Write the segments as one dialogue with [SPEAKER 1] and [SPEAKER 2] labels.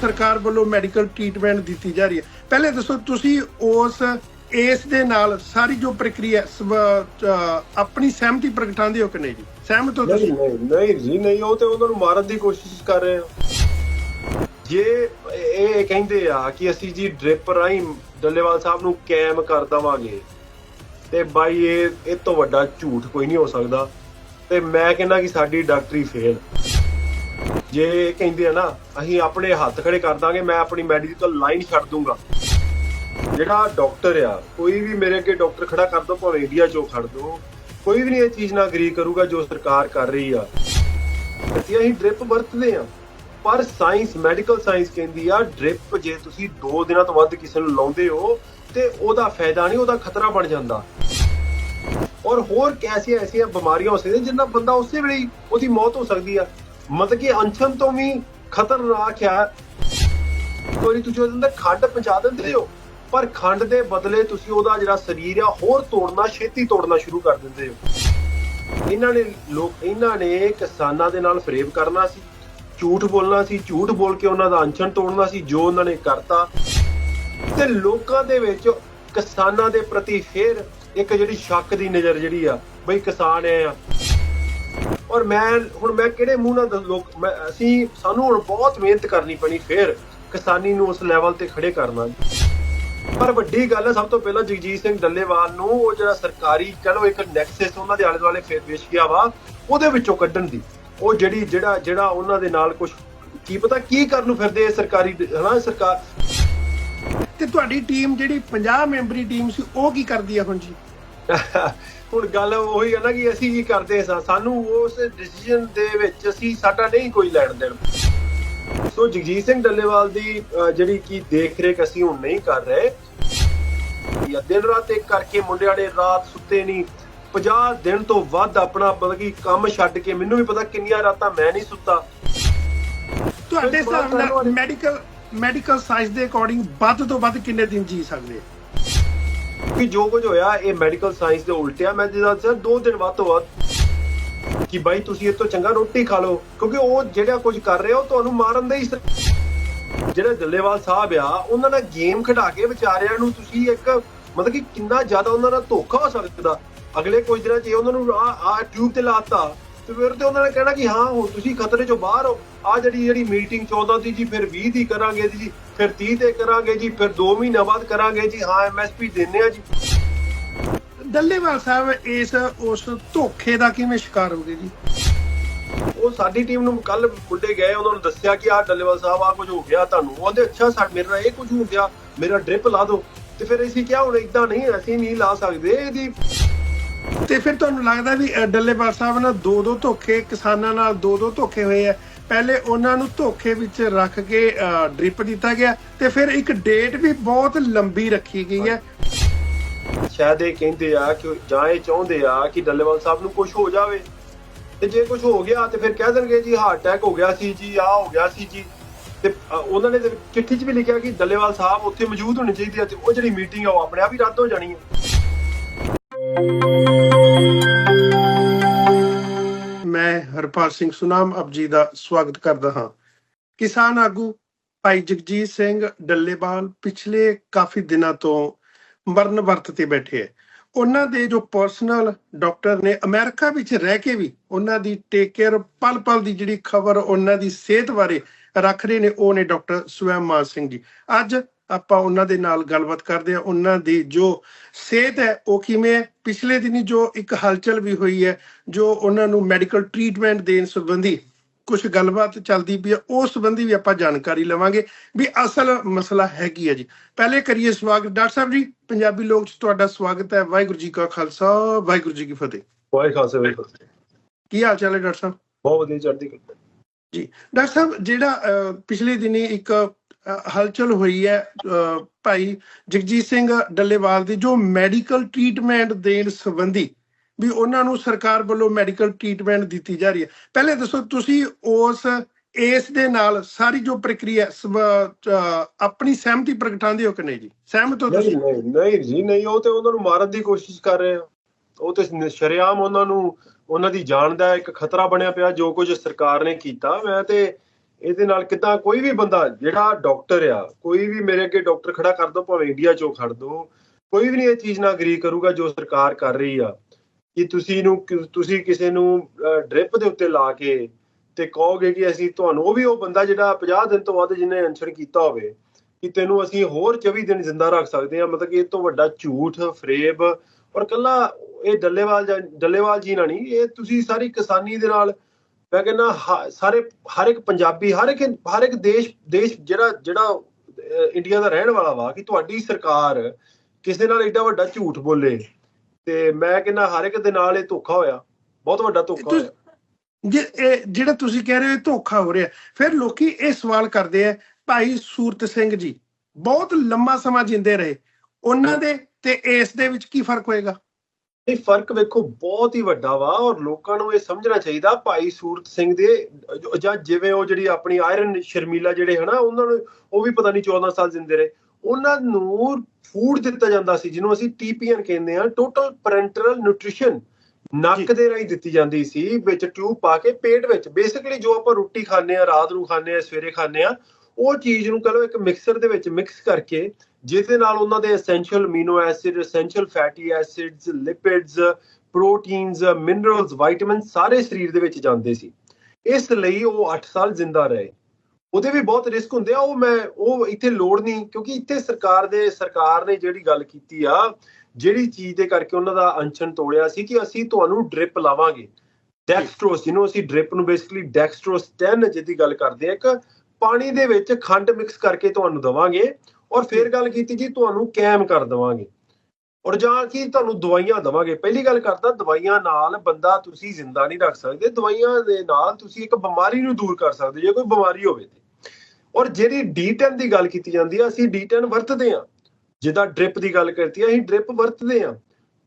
[SPEAKER 1] ਸਰਕਾਰ ਵੱਲੋਂ medical treatment ਦਿੱਤੀ ਜਾ ਰਹੀ ਹੈ। ਪਹਿਲੇ ਦੱਸੋ, ਤੁਸੀਂ ਉਸ ਇਸ ਦੇ ਨਾਲ ਸਾਰੀ ਜੋ ਪ੍ਰਕਿਰਿਆ ਆਪਣੀ ਸਹਿਮਤੀ ਪ੍ਰਗਟਾਉਂਦੇ ਹੋ ਕਿ ਨਹੀਂ ਜੀ? ਸਹਿਮਤ ਹੋ ਤੁਸੀਂ?
[SPEAKER 2] ਨਹੀਂ ਜੀ, ਨਹੀਂ, ਉਹ ਤੇ ਉਹਨਾਂ ਨੂੰ ਮਾਰਨ ਦੀ ਕੋਸ਼ਿਸ਼ ਕਰ ਰਹੇ ਆ ਜੇ ਇਹ ਕਹਿੰਦੇ ਆ ਕਿ ਅਸੀਂ ਜੀ ਡ੍ਰਿਪ ਰਾਹੀਂ ਡੱਲੇਵਾਲ ਸਾਹਿਬ ਨੂੰ ਕੈਮ ਕਰ ਦਵਾਂਗੇ, ਤੇ ਬਾਈ ਇਹ ਇਹ ਤੋਂ ਵੱਡਾ ਝੂਠ ਕੋਈ ਨਹੀਂ ਹੋ ਸਕਦਾ। ਤੇ ਮੈਂ ਕਹਿੰਦਾ ਕਿ ਸਾਡੀ ਡਾਕਟਰੀ ਫੇਲ। ਜੇ ਕਹਿੰਦੇ ਆ ਨਾ, ਅਸੀਂ ਆਪਣੇ ਹੱਥ ਖੜੇ ਕਰ ਦਾਂਗੇ, ਮੈਂ ਆਪਣੀ ਮੈਡੀਕਲ ਲਾਈਨ ਛੱਡ ਦੂੰਗਾ। ਜਿਹੜਾ ਡਾਕਟਰ ਆ, ਕੋਈ ਵੀ ਮੇਰੇ ਅੱਗੇ ਡਾਕਟਰ ਖੜਾ ਕਰ ਦੋ, ਭਾਵੇਂ ਇੰਡੀਆ ਚੋਂ ਖੜ ਦੋ, ਕੋਈ ਵੀ ਨਹੀਂ ਇਹ ਚੀਜ਼ ਨਾਲ ਅਗਰੀ ਕਰੂਗਾ ਜੋ ਸਰਕਾਰ ਕਰ ਰਹੀ ਆ। ਅਸੀਂ ਅਸੀਂ ਡ੍ਰਿਪ ਵਰਤਦੇ ਆ। ਪਰ ਸਾਇੰਸ ਮੈਡੀਕਲ ਸਾਇੰਸ ਕਹਿੰਦੀ ਆ ਡ੍ਰਿਪ ਜੇ ਤੁਸੀਂ 2 ਦਿਨਾਂ ਤੋਂ ਵੱਧ ਕਿਸੇ ਨੂੰ ਲਾਉਂਦੇ ਹੋ, ਤੇ ਉਹਦਾ ਫਾਇਦਾ ਨਹੀਂ, ਉਹਦਾ ਖਤਰਾ ਬਣ ਜਾਂਦਾ। ਔਰ ਹੋਰ ਕੈਸੀਆਂ ਐਸੀਆਂ ਬਿਮਾਰੀਆਂ ਹੋ ਸਕਦੀਆਂ ਜਿੰਨਾ ਬੰਦਾ ਉਸੇ ਵੇਲੇ ਉਹਦੀ ਮੌਤ ਹੋ ਸਕਦੀ ਆ। ਮਤਲਬ ਕਿ ਅੰਸ਼ਨ ਤੋਂ ਵੀ ਖਤਰਨਾਕ ਆ ਕੋਈ ਤੁਸੀਂ ਉਹਦੇ ਅੰਦਰ ਖੰਡ ਪਹੁੰਚਾ ਦਿੰਦੇ ਹੋ। ਪਰ ਖੰਡ ਦੇ ਬਦਲੇ ਤੁਸੀਂ ਉਹਦਾ ਜਿਹੜਾ ਸਰੀਰ ਆ, ਹੋਰ ਤੋੜਨਾ, ਛੇਤੀ ਤੋੜਨਾ ਸ਼ੁਰੂ ਕਰ ਦਿੰਦੇ ਹੋ। ਇਹਨਾਂ ਨੇ ਲੋਕ, ਇਹਨਾਂ ਨੇ ਕਿਸਾਨਾਂ ਦੇ ਨਾਲ ਫਰੇਬ ਕਰਨਾ ਸੀ। ਝੂਠ ਬੋਲਣਾ ਸੀ। ਝੂਠ ਬੋਲ ਕੇ ਉਹਨਾਂ ਦਾ ਅੰਚਨ ਤੋੜਨਾ ਸੀ, ਜੋ ਉਹਨਾਂ ਨੇ ਕਰਤਾ। ਤੇ ਲੋਕਾਂ ਦੇ ਵਿੱਚ ਕਿਸਾਨਾਂ ਦੇ ਪ੍ਰਤੀ ਫੇਰ ਇੱਕ ਜਿਹੜੀ ਸ਼ੱਕ ਦੀ ਨਜ਼ਰ ਜਿਹੜੀ ਆ, ਬਈ ਕਿਸਾਨ ਐ ਆ। ਔਰ ਮੈਂ ਹੁਣ ਮੈਂ ਕਿਹੜੇ ਮੂੰਹ ਨਾਲ ਲੋਕ ਮੈਂ ਅਸੀਂ ਸਾਨੂੰ ਹੁਣ ਬਹੁਤ ਮਿਹਨਤ ਕਰਨੀ ਪੈਣੀ ਫੇਰ ਕਿਸਾਨੀ ਨੂੰ ਉਸ ਲੈਵਲ ਤੇ ਖੜੇ ਕਰਨਾ। ਪਰ ਵੱਡੀ ਗੱਲ ਹੈ ਸਭ ਤੋਂ ਪਹਿਲਾਂ ਜਗਜੀਤ ਸਿੰਘ ਡੱਲੇਵਾਲ ਨੂੰ ਉਹ ਜਿਹੜਾ ਸਰਕਾਰੀ ਕਹ ਇੱਕ ਨੈਕਸਸ ਉਹਨਾਂ ਦੇ ਆਲੇ ਦੁਆਲੇ ਫੇਰ ਪੇਸ਼ ਗਿਆ ਵਾ ਉਹਦੇ ਵਿੱਚੋਂ ਕੱਢਣ ਦੀ। ਉਹ ਜਿਹੜੀ ਜਿਹੜਾ ਜਿਹੜਾ ਉਹਨਾਂ ਦੇ ਨਾਲ ਕੁਝ ਕੀ ਪਤਾ ਕੀ ਕਰਨ ਨੂੰ ਫਿਰਦੇ ਇਹ ਸਰਕਾਰੀ ਹਨਾ ਸਰਕਾਰ
[SPEAKER 1] ਤੇ ਤੁਹਾਡੀ ਟੀਮ ਜਿਹੜੀ 50 ਮੈਂਬਰੀ ਟੀਮ ਸੀ ਉਹ ਕੀ ਕਰਦੀ ਆ ਹੁਣ ਜੀ?
[SPEAKER 2] ਹੁਣ ਗੱਲ ਉਹੀ ਹੈ ਨਾ ਕਿ ਅਸੀਂ ਕੀ ਕਰਦੇ ਸਾਂ ਸਾਨੂੰ ਉਸ ਡਿਸੀਜਨ ਦੇ ਵਿੱਚ ਅਸੀਂ ਸਾਡਾ ਨਹੀਂ ਕੋਈ ਲੈਣ ਦੇਣ। ਸੋ ਜਗਜੀਤ ਸਿੰਘ ਡੱਲੇਵਾਲ ਦੀ ਜਿਹੜੀ ਕੀ ਦੇਖ ਰੇਖ ਅਸੀਂ ਹੁਣ ਨਹੀਂ ਕਰ ਰਹੇ। ਜਾਂ ਦਿਨ ਰਾਤ ਇੱਕ ਕਰਕੇ ਮੁੰਡਿਆਂ ਨੇ ਰਾਤ ਸੁੱਤੇ ਨਹੀਂ। 50 ਦਿਨ ਤੋਂ ਵੱਧ ਆਪਣਾ ਮਤਲਬ ਕਿ ਕੰਮ ਛੱਡ ਕੇ ਮੈਨੂੰ ਵੀ ਪਤਾ ਕਿੰਨੀਆਂ ਰਾਤਾਂ ਮੈਂ ਨਹੀਂ ਸੁੱਤਾ।
[SPEAKER 1] ਤੁਹਾਡੇ ਹਿਸਾਬ ਨਾਲ। ਮੈਡੀਕਲ ਮੈਡੀਕਲ ਸਾਇੰਸ ਦੇ ਅਕੋਰਡਿੰਗ ਵੱਧ ਤੋਂ ਵੱਧ ਕਿੰਨੇ ਦਿਨ ਜੀ ਸਕਦੇ?
[SPEAKER 2] ਕਿ ਜੋ ਕੁਝ ਹੋਇਆ, ਇਹ ਮੈਡੀਕਲ ਸਾਇੰਸ ਦੇ ਉਲਟਿਆ ਮੈਂ ਜਿਹਦਾ ਸਰ ਦੋ ਦਿਨ ਬਾਅਦ ਤੋਂ ਬਾਅਦ ਕਿ ਬਾਈ ਤੁਸੀਂ ਇਹ ਤੋਂ ਚੰਗਾ ਰੋਟੀ ਖਾ ਲਓ, ਕਿਉਂਕਿ ਉਹ ਜਿਹੜਾ ਕੁਝ ਕਰ ਰਿਹਾ, ਉਹ ਤੁਹਾਨੂੰ ਮਾਰਨ ਦਾ ਹੀ ਸ- ਜਿਹੜੇ ਦੱਲੇਵਾਲ ਸਾਹਿਬ ਆ, ਉਹਨਾਂ ਨਾਲ ਗੇਮ ਖਿਡਾ ਕੇ ਵਿਚਾਰਿਆਂ ਨੂੰ ਤੁਸੀਂ ਇੱਕ ਮਤਲਬ ਕਿ ਕਿੰਨਾ ਜ਼ਿਆਦਾ ਉਹਨਾਂ ਨਾਲ ਧੋਖਾ ਹੋ ਸਕਦਾ। ਅਗਲੇ ਕੁਝ ਦਿਨਾਂ 'ਚ ਇਹ ਉਹਨਾਂ ਨੂੰ ਆ ਟਿਊਬ ਤੇ ਲਾਤਾ ਤੇ ਫਿਰ ਤੇ ਉਹਨਾਂ ਨੇ ਕਹਿਣਾ ਕਿ ਹਾਂ ਹੁਣ ਤੁਸੀਂ ਖਤਰੇ 'ਚੋਂ ਬਾਹਰ ਹੋ। ਆ ਜਿਹੜੀ ਜਿਹੜੀ ਮੀਟਿੰਗ 14 ਦੀ ਜੀ ਫਿਰ 20 ਦੀ ਕਰਾਂਗੇ ਜੀ ਫਿਰ 30 ਤੇ ਕਰਾਂਗੇ ਜੀ ਫਿਰ 2 ਮਹੀਨਾ ਬਾਅਦ ਕਰਾਂਗੇ ਜੀ। ਹਾਂ ਐਮਐਸਪੀ ਦਿੰਨੇ ਆ ਜੀ।
[SPEAKER 1] ਡੱਲੇਵਾਲ ਸਾਹਿਬ ਇਸ ਉਸ ਧੋਖੇ ਦਾ ਕਿਵੇਂ ਸ਼ਿਕਾਰ ਹੋ ਗਏ ਜੀ?
[SPEAKER 2] ਉਹ ਸਾਡੀ ਟੀਮ ਨੂੰ ਕੱਲ ਮੁੰਡੇ ਗਏ ਉਹਨਾਂ ਨੂੰ ਦੱਸਿਆ ਕਿ ਆਹ ਡੱਲੇਵਾਲ ਸਾਹਿਬ ਆ ਕੁਝ ਹੋ ਗਿਆ ਤੁਹਾਨੂੰ। ਉਹਦੇ ਅੱਛਾ ਸਾ ਮੇਰੇ ਨਾਲ ਇਹ ਕੁਝ ਹੋ ਗਿਆ ਮੇਰਾ ਡ੍ਰਿਪ ਲਾ ਦਿਓ। ਤੇ ਫਿਰ ਅਸੀਂ ਕਿਹਾ ਹੁਣ ਇਦਾਂ ਨਹੀਂ ਅਸੀਂ ਨਹੀਂ ਲਾ ਸਕਦੇ। ਇਹਦੀ
[SPEAKER 1] ਤੇ ਫਿਰ ਤੁਹਾਨੂੰ ਲੱਗਦਾ ਵੀ ਡੱਲੇਵਾਲ ਸਾਹਿਬ ਨਾਲ ਦੋ ਦੋ ਧੋਖੇ ਕਿਸਾਨਾਂ ਨਾਲ ਦੋ ਦੋ ਧੋਖੇ ਹੋਏ ਆ। ਪਹਿਲੇ ਉਹਨਾਂ ਨੂੰ ਧੋਖੇ ਵਿੱਚ ਰੱਖ ਕੇ ਡ੍ਰਿਪ ਦਿੱਤਾ ਗਿਆ ਤੇ ਫਿਰ ਇੱਕ ਡੇਟ ਵੀ ਬਹੁਤ ਲੰਬੀ ਰੱਖੀ ਗਈ ਹੈ।
[SPEAKER 2] ਸ਼ਾਇਦ ਇਹ ਕਹਿੰਦੇ ਆ ਕਿ, ਜਾਂ ਇਹ ਚਾਹੁੰਦੇ ਆ ਕਿ ਡੱਲੇਵਾਲ ਸਾਹਿਬ ਨੂੰ ਕੁਝ ਹੋ ਜਾਵੇ। ਤੇ ਜੇ ਕੁਝ ਹੋ ਗਿਆ ਤੇ ਫਿਰ ਕਹਿ ਦੇਣਗੇ ਜੀ ਹਾਰਟ ਅਟੈਕ ਹੋ ਗਿਆ ਸੀ ਜੀ, ਆ ਹੋ ਗਿਆ ਸੀ ਜੀ। ਤੇ ਉਹਨਾਂ ਨੇ ਚਿੱਠੀ 'ਚ ਵੀ ਲਿਖਿਆ ਕਿ ਡੱਲੇਵਾਲ ਸਾਹਿਬ ਉੱਥੇ ਮੌਜੂਦ ਹੋਣੇ ਚਾਹੀਦੇ ਆ ਤੇ ਉਹ ਜਿਹੜੀ ਮੀਟਿੰਗ ਆ ਉਹ ਆਪਣੇ ਆਪ ਹੀ ਰੱਦ ਹੋ ਜਾਣੀ ਹੈ
[SPEAKER 1] ਮੈਂ ਹਰਪਾਲ ਸਿੰਘ ਸੁਨਾਮ ਆਪ ਜੀ ਦਾ ਸਵਾਗਤ ਕਰਦਾ ਹਾਂ। ਕਿਸਾਨ ਆਗੂ ਭਾਈ ਜਗਜੀਤ ਸਿੰਘ ਡੱਲੇਵਾਲ ਪਿਛਲੇ ਕਾਫੀ ਦਿਨਾਂ ਤੋਂ ਮਰਨ ਵਰਤ ਤੇ ਬੈਠੇ ਹੈ। ਉਹਨਾਂ ਦੇ ਜੋ ਪਰਸਨਲ ਡਾਕਟਰ ਨੇ ਅਮਰੀਕਾ ਵਿੱਚ ਰਹਿ ਕੇ ਵੀ ਉਹਨਾਂ ਦੀ ਟੇਕ ਕੇਅਰ ਪਲ ਪਲ ਦੀ ਜਿਹੜੀ ਖਬਰ, ਉਹਨਾਂ ਦੀ ਸਿਹਤ ਬਾਰੇ ਰੱਖ ਰਹੇ ਨੇ, ਉਹ ਨੇ ਡਾਕਟਰ ਸੁਵੈਮਾਨ ਸਿੰਘ ਜੀ। ਅੱਜ ਆਪਾਂ ਉਹਨਾਂ ਦੇ ਨਾਲ ਗੱਲਬਾਤ ਕਰਦੇ ਹਾਂ ਉਹਨਾਂ ਦੀ ਜੋ ਸਿਹਤ ਹੈ ਉਹ ਕਿਵੇਂ ਪਿਛਲੇ ਦਿਨੀ ਜੋ ਇੱਕ ਹਲਚਲ ਵੀ ਹੋਈ ਹੈ ਜੋ ਉਹਨਾਂ ਨੂੰ ਮੈਡੀਕਲ ਟ੍ਰੀਟਮੈਂਟ ਦੇਣ ਸੰਬੰਧੀ ਕੁਝ ਗੱਲਬਾਤ ਚੱਲਦੀ ਪਈ ਹੈ ਉਸ ਸੰਬੰਧੀ ਵੀ ਆਪਾਂ ਜਾਣਕਾਰੀ ਲਵਾਂਗੇ ਵੀ ਅਸਲ ਮਸਲਾ ਹੈ ਕੀ ਹੈ ਜੀ। ਪਹਿਲੇ ਕਰੀਏ ਸਵਾਗਤ ਡਾਕਟਰ ਸਾਹਿਬ ਜੀ ਪੰਜਾਬੀ ਲੋਕ ਚ ਤੁਹਾਡਾ ਸਵਾਗਤ ਹੈ ਵਾਹਿਗੁਰੂ ਜੀ ਕਾ ਖਾਲਸਾ ਵਾਹਿਗੁਰੂ ਜੀ ਕੀ ਫਤਿਹ।
[SPEAKER 2] ਵਾਹਿਗੁਰੂ ਖਾਲਸਾ ਵਾਹਿਗੁਰੂ।
[SPEAKER 1] ਕੀ ਹਾਲ ਚਾਲ ਹੈ ਡਾਕਟਰ ਸਾਹਿਬ?
[SPEAKER 2] ਬਹੁਤ ਵਧੀਆ ਚੜ੍ਹਦੀ ਕਲਾ।
[SPEAKER 1] ਜੀ ਡਾਕਟਰ ਸਾਹਿਬ ਜਿਹੜਾ ਪਿਛਲੇ ਦਿਨੀ ਇੱਕ ਹਲਚਲ ਹੋਈ ਹੈ ਭਾਈ ਜਗਜੀਤ ਸਿੰਘ ਡੱਲੇਵਾਲ ਦੀ ਜੋ ਮੈਡੀਕਲ ਟ੍ਰੀਟਮੈਂਟ ਦੇਣ ਸੰਬੰਧੀ ਵੀ ਉਹਨਾਂ ਨੂੰ ਸਰਕਾਰ ਵੱਲੋਂ ਮੈਡੀਕਲ ਟ੍ਰੀਟਮੈਂਟ ਦਿੱਤੀ ਜਾ ਰਹੀ ਹੈ। ਪਹਿਲੇ ਦੱਸੋ, ਤੁਸੀਂ ਉਸ ਇਸ ਦੇ ਨਾਲ ਸਾਰੀ ਜੋ ਪ੍ਰਕਿਰਿਆ ਆਪਣੀ ਸਹਿਮਤੀ ਪ੍ਰਗਟਾਉਂਦੇ ਹੋ ਕਿ ਨਹੀਂ ਜੀ? ਸਹਿਮਤ ਹੋ ਤੁਸੀਂ?
[SPEAKER 2] ਨਹੀਂ ਨਹੀਂ ਜੀ, ਨਹੀਂ, ਉਹ ਤੇ ਉਹਨਾਂ ਨੂੰ ਮਾਰਨ ਦੀ ਕੋਸ਼ਿਸ਼ ਕਰ ਰਹੇ ਆ। ਉਹ ਤੇ ਸ਼ਰਿਆਮ ਉਹਨਾਂ ਨੂੰ, ਉਹਨਾਂ ਦੀ ਜਾਨ ਦਾ ਇੱਕ ਖਤਰਾ ਬਣਿਆ ਪਿਆ, ਜੋ ਕੁਝ ਸਰਕਾਰ ਨੇ ਕੀਤਾ। ਮੈਂ ਤੇ ਇਹਦੇ ਨਾਲ ਕਿਦਾਂ ਕੋਈ ਵੀ ਬੰਦਾ ਜਿਹੜਾ ਡਾਕਟਰ ਆ, ਕੋਈ ਵੀ ਮੇਰੇ ਅੱਗੇ ਡਾਕਟਰ ਖੜਾ ਕਰ ਦੋ, ਭਾਵੇਂ ਇੰਡੀਆ ਚੋਂ ਖੜ ਦੋ, ਕੋਈ ਵੀ ਨਹੀਂ ਇਹ ਚੀਜ਼ ਨਾਲ ਅਗਰੀ ਕਰੂਗਾ ਜੋ ਸਰਕਾਰ ਕਰ ਰਹੀ ਆ। ਕਿ ਤੁਸੀਂ ਨੂੰ ਤੁਸੀਂ ਕਿਸੇ ਨੂੰ ਡ੍ਰਿਪ ਦੇ ਉੱਤੇ ਲਾ ਕੇ ਤੇ ਕਹੋਗੇ ਕਿ ਅਸੀਂ ਤੁਹਾਨੂੰ, ਉਹ ਵੀ ਉਹ ਬੰਦਾ ਜਿਹੜਾ 50 ਦਿਨ ਤੋਂ ਵੱਧ ਜਿਹਨੇ ਅਨਸ਼ਨ ਕੀਤਾ ਹੋਵੇ, ਕਿ ਤੈਨੂੰ ਅਸੀਂ ਹੋਰ 24 ਦਿਨ ਜ਼ਿੰਦਾ ਰੱਖ ਸਕਦੇ ਹਾਂ ਮਤਲਬ ਕਿ ਇਹ ਤੋਂ ਵੱਡਾ ਝੂਠ, ਫਰੇਬ ਔਰ ਕੱਲਾ ਇਹ ਡੱਲੇਵਾਲ ਜਾਂ, ਡੱਲੇਵਾਲ ਜੀ ਨਾਲ ਨਹੀਂ, ਇਹ ਤੁਸੀਂ ਸਾਰੀ ਕਿਸਾਨੀ ਦੇ ਨਾਲ ਮੈਂ ਕਹਿੰਦਾ ਸਾਰੇ ਹਰ ਇੱਕ ਪੰਜਾਬੀ ਹਰ ਇੱਕ ਹਰ ਇੱਕ ਦੇਸ਼ ਦੇਸ਼ ਜਿਹੜਾ ਜਿਹੜਾ ਇੰਡੀਆ ਦਾ ਰਹਿਣ ਵਾਲਾ ਵਾ ਕਿ ਤੁਹਾਡੀ ਸਰਕਾਰ ਕਿਸੇ ਨਾਲ ਏਡਾ ਵੱਡਾ ਝੂਠ ਬੋਲੇ ਤੇ ਮੈਂ ਕਹਿੰਦਾ ਹਰ ਇੱਕ ਦੇ ਨਾਲ ਇਹ ਧੋਖਾ ਹੋਇਆ ਬਹੁਤ ਵੱਡਾ ਧੋਖਾ ਹੋਇਆ।
[SPEAKER 1] ਜੇ ਇਹ ਜਿਹੜਾ ਤੁਸੀਂ ਕਹਿ ਰਹੇ ਹੋ ਇਹ ਧੋਖਾ ਹੋ ਰਿਹਾ ਫਿਰ ਲੋਕੀ ਇਹ ਸਵਾਲ ਕਰਦੇ ਆ ਭਾਈ ਸੂਰਤ ਸਿੰਘ ਜੀ ਬਹੁਤ ਲੰਮਾ ਸਮਾਂ ਜਿੰਦੇ ਰਹੇ ਉਹਨਾਂ ਦੇ ਤੇ ਇਸ ਦੇ ਵਿੱਚ ਕੀ ਫ਼ਰਕ ਹੋਏਗਾ?
[SPEAKER 2] ਇਹ ਫ਼ਰਕ ਵੇਖੋ ਬਹੁਤ ਹੀ ਵੱਡਾ ਵਾ ਔਰ ਲੋਕਾਂ ਨੂੰ ਇਹ ਸਮਝਣਾ ਚਾਹੀਦਾ ਭਾਈ ਸੂਰਤ ਸਿੰਘ ਦੇ ਜੋ- ਜਿਵੇਂ ਉਹ ਜਿਹੜੀ ਆਪਣੀ ਆਇਰਨ ਸ਼ਰਮੀਲਾ ਜਿਹੜੇ ਹਨਾ ਉਹਨਾਂ ਨੂੰ ਉਹ ਵੀ ਪਤਾ ਨਹੀਂ 14 ਸਾਲ ਜ਼ਿੰਦੇ ਰਹੇ। ਉਹਨਾਂ ਨੂੰ ਫੂਡ ਦਿੱਤਾ ਜਾਂਦਾ ਸੀ ਜਿਹਨੂੰ ਅਸੀਂ ਟੀਪੀਐਨ ਕਹਿੰਦੇ ਆ ਟੋਟਲ ਪੈਰੈਂਟਲ ਨਿਊਟ੍ਰੀਸ਼ਨ ਨੱਕ ਦੇ ਰਾਹੀਂ ਦਿੱਤੀ ਜਾਂਦੀ ਸੀ ਵਿੱਚ ਟਿਊਬ ਪਾ ਕੇ ਪੇਟ ਵਿੱਚ ਬੇਸਿਕਲੀ ਜੋ ਆਪਾਂ ਰੋਟੀ ਖਾਂਦੇ ਆ ਰਾਤ ਨੂੰ ਖਾਂਦੇ ਆ ਸਵੇਰੇ ਖਾਂਦੇ ਆ ਉਹ ਚੀਜ਼ ਨੂੰ ਕਹ ਲਓ ਇੱਕ ਮਿਕਸਰ ਦੇ ਵਿੱਚ ਮਿਕਸ ਕਰਕੇ ਜਿਹਦੇ ਨਾਲ ਉਹਨਾਂ ਦੇ essential amino acid essential fatty acids lipids proteins minerals vitamin ਸਾਰੇ ਸਰੀਰ ਦੇ ਵਿੱਚ ਜਾਂਦੇ ਸੀ। ਇਸ ਲਈ ਉਹ 8 ਸਾਲ ਜ਼ਿੰਦਾ ਰਹੇ। ਉਹਦੇ ਵੀ ਬਹੁਤ ਰਿਸਕ ਹੁੰਦੇ ਆ। ਉਹ ਮੈਂ ਉਹ ਇੱਥੇ ਲੋੜ ਨਹੀਂ ਕਿਉਂਕਿ ਇੱਥੇ ਸਰਕਾਰ ਦੇ ਸਰਕਾਰ ਨੇ ਜਿਹੜੀ ਗੱਲ ਕੀਤੀ ਆ ਜਿਹੜੀ ਚੀਜ਼ ਦੇ ਕਰਕੇ ਉਹਨਾਂ ਦਾ ਅਨਸ਼ਨ ਤੋੜਿਆ ਸੀ ਕਿ ਅਸੀਂ ਤੁਹਾਨੂੰ ਡ੍ਰਿਪ ਲਾਵਾਂਗੇ। ਡੈਕਸਟਰੋਸ ਜਿਹਨੂੰ ਅਸੀਂ ਡ੍ਰਿਪ ਨੂੰ ਬੇਸਿਕਲੀ ਡੈਕਸਟਰੋਸ 10 ਜਿਹਦੀ ਗੱਲ ਕਰਦੇ ਆ ਇੱਕ ਪਾਣੀ ਦੇ ਵਿੱਚ ਖੰਡ ਮਿਕਸ ਕਰਕੇ ਤੁਹਾਨੂੰ ਦਵਾਂਗੇ ਔਰ ਫਿਰ ਗੱਲ ਕੀਤੀ ਜੀ ਤੁਹਾਨੂੰ ਕੈਮ ਕਰ ਦਵਾਂਗੇ। ਔਰ ਜਾਂ ਕੀ ਤੁਹਾਨੂੰ ਦਵਾਈਆਂ ਦਵਾਂਗੇ। ਪਹਿਲੀ ਗੱਲ ਕਰਦਾ ਦਵਾਈਆਂ ਨਾਲ ਬੰਦਾ ਤੁਸੀਂ ਜ਼ਿੰਦਾ ਨਹੀਂ ਰੱਖ ਸਕਦੇ। ਦਵਾਈਆਂ ਦੇ ਨਾਲ ਤੁਸੀਂ ਇੱਕ ਬਿਮਾਰੀ ਨੂੰ ਦੂਰ ਕਰ ਸਕਦੇ ਜੇ ਕੋਈ ਬਿਮਾਰੀ ਹੋਵੇ ਤੇ। ਔਰ ਜਿਹੜੀ D10 ਦੀ ਗੱਲ ਕੀਤੀ ਜਾਂਦੀ ਆ ਅਸੀਂ D10 ਵਰਤਦੇ ਆ। ਜਿੱਦਾਂ ਡ੍ਰਿਪ ਦੀ ਗੱਲ ਕਰਤੀ ਆ ਅਸੀਂ ਡ੍ਰਿਪ ਵਰਤਦੇ ਆ।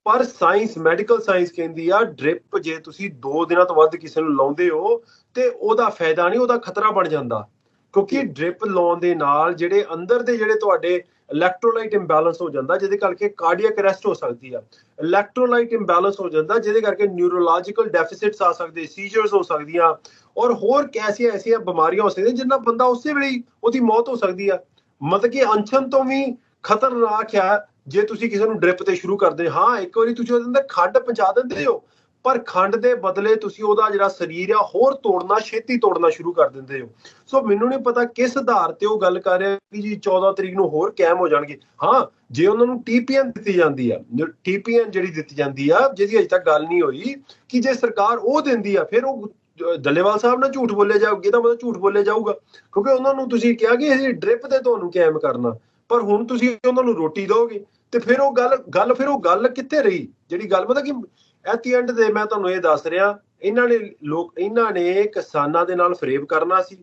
[SPEAKER 2] ਪਰ ਸਾਇੰਸ ਮੈਡੀਕਲ ਸਾਇੰਸ ਕਹਿੰਦੀ ਆ ਡ੍ਰਿਪ ਜੇ ਤੁਸੀਂ 2 ਦਿਨਾਂ ਤੋਂ ਵੱਧ ਕਿਸੇ ਨੂੰ ਲਾਉਂਦੇ ਹੋ ਤੇ ਉਹਦਾ ਫਾਇਦਾ ਨਹੀਂ ਉਹਦਾ ਖਤਰਾ ਬਣ ਜਾਂਦਾ। ਕਿਉਂਕਿ ਡ੍ਰਿਪ ਲਾਉਣ ਦੇ ਨਾਲ ਜਿਹੜੇ ਅੰਦਰ ਦੇ ਜਿਹੜੇ ਤੁਹਾਡੇ ਇਲੈਕਟ੍ਰੋਲਾਈਟ ਇੰਬੈਲੈਂਸ ਹੋ ਜਾਂਦਾ, ਜਿਹਦੇ ਕਰਕੇ ਕਾਰਡੀਅਕ ਅਰੈਸਟ ਹੋ ਸਕਦੀ ਆ। ਇਲੈਕਟ੍ਰੋਲਾਈਟ ਇੰਬੈਲੈਂਸ ਹੋ ਜਾਂਦਾ, ਜਿਹਦੇ ਕਰਕੇ ਨਿਊਰੋਲੋਜੀਕਲ ਡੈਫਿਸਿਟਸ ਆ ਸਕਦੇ ਸੀਜ਼ਰਸ ਹੋ ਸਕਦੀਆਂ, ਔਰ ਹੋਰ ਕੈਸੀਆਂ ਐਸੀਆਂ ਬਿਮਾਰੀਆਂ ਹੋ ਸਕਦੀਆਂ, ਜਿੰਨਾ ਬੰਦਾ ਉਸੇ ਵੇਲੇ ਉਹਦੀ ਮੌਤ ਹੋ ਸਕਦੀ ਆ। ਮਤਲਬ ਕਿ ਅਨਸ਼ਨ ਤੋਂ ਵੀ ਖਤਰਨਾਕ ਆ, ਜੇ ਤੁਸੀਂ ਕਿਸੇ ਨੂੰ ਡ੍ਰਿਪ ਤੇ ਸ਼ੁਰੂ ਕਰਦੇ, ਹਾਂ, ਇੱਕ ਵਾਰੀ ਤੁਸੀਂ ਉਹਦੇ ਅੰਦਰ ਖੱਡ ਪਹੁੰਚਾ ਦਿੰਦੇ ਹੋ ਪਰ ਖੰਡ ਦੇ ਬਦਲੇ ਤੁਸੀਂ ਉਹਦਾ ਜਿਹੜਾ ਸਰੀਰ ਆ, ਹੋਰ ਤੋੜਨਾ, ਛੇਤੀ ਤੋੜਨਾ ਸ਼ੁਰੂ ਕਰ ਦਿੰਦੇ ਹੋ। ਸੋ ਮੈਨੂੰ ਨਹੀਂ ਪਤਾ ਕਿਸ ਆਧਾਰ ਤੇ ਉਹ ਗੱਲ ਕਰ ਰਿਹਾ ਕਿ ਜੀ 14 ਤਰੀਕ ਨੂੰ ਹੋਰ ਕੈਮ ਹੋ ਜਾਣਗੇ। ਹਾਂ, ਜੇ ਉਹਨਾਂ ਨੂੰ ਟੀਪੀਐਨ ਦਿੱਤੀ ਜਾਂਦੀ ਆ ਟੀਪੀਐਨ ਜਿਹੜੀ ਦਿੱਤੀ ਜਾਂਦੀ ਆ, ਜਿਹਦੀ ਅਜੇ ਤੱਕ ਗੱਲ ਨਹੀਂ ਹੋਈ, ਕਿ ਜੇ ਸਰਕਾਰ ਉਹ ਦਿੰਦੀ ਆ, ਫਿਰ ਉਹ ਅਹ ਦੱਲੇਵਾਲ ਸਾਹਿਬ ਨਾਲ ਝੂਠ ਬੋਲਿਆ ਜਾਊਗਾ ਤਾਂ ਮਤਲਬ ਝੂਠ ਬੋਲਿਆ ਜਾਊਗਾ। ਕਿਉਂਕਿ ਉਹਨਾਂ ਨੂੰ ਤੁਸੀਂ ਕਿਹਾ ਕਿ ਅਸੀਂ ਡ੍ਰਿਪ ਤੇ ਤੁਹਾਨੂੰ ਕੈਮ ਕਰਨਾ, ਪਰ ਹੁਣ ਤੁਸੀਂ ਉਹਨਾਂ ਨੂੰ ਰੋਟੀ ਦਿਓਗੇ, ਤੇ ਫਿਰ ਉਹ ਗੱਲ ਗੱਲ ਫਿਰ ਉਹ ਗੱਲ ਕਿੱਥੇ ਰਹੀ? ਜਿਹੜੀ ਗੱਲ ਪਤਾ ਕਿ ਐਟ ਦੀ ਐਂਡ ਦੇ ਮੈਂ ਤੁਹਾਨੂੰ ਇਹ ਦੱਸ ਰਿਹਾ, ਇਹਨਾਂ ਨੇ ਲੋਕ, ਇਹਨਾਂ ਨੇ ਕਿਸਾਨਾਂ ਦੇ ਨਾਲ ਫਰੇਬ ਕਰਨਾ ਸੀ,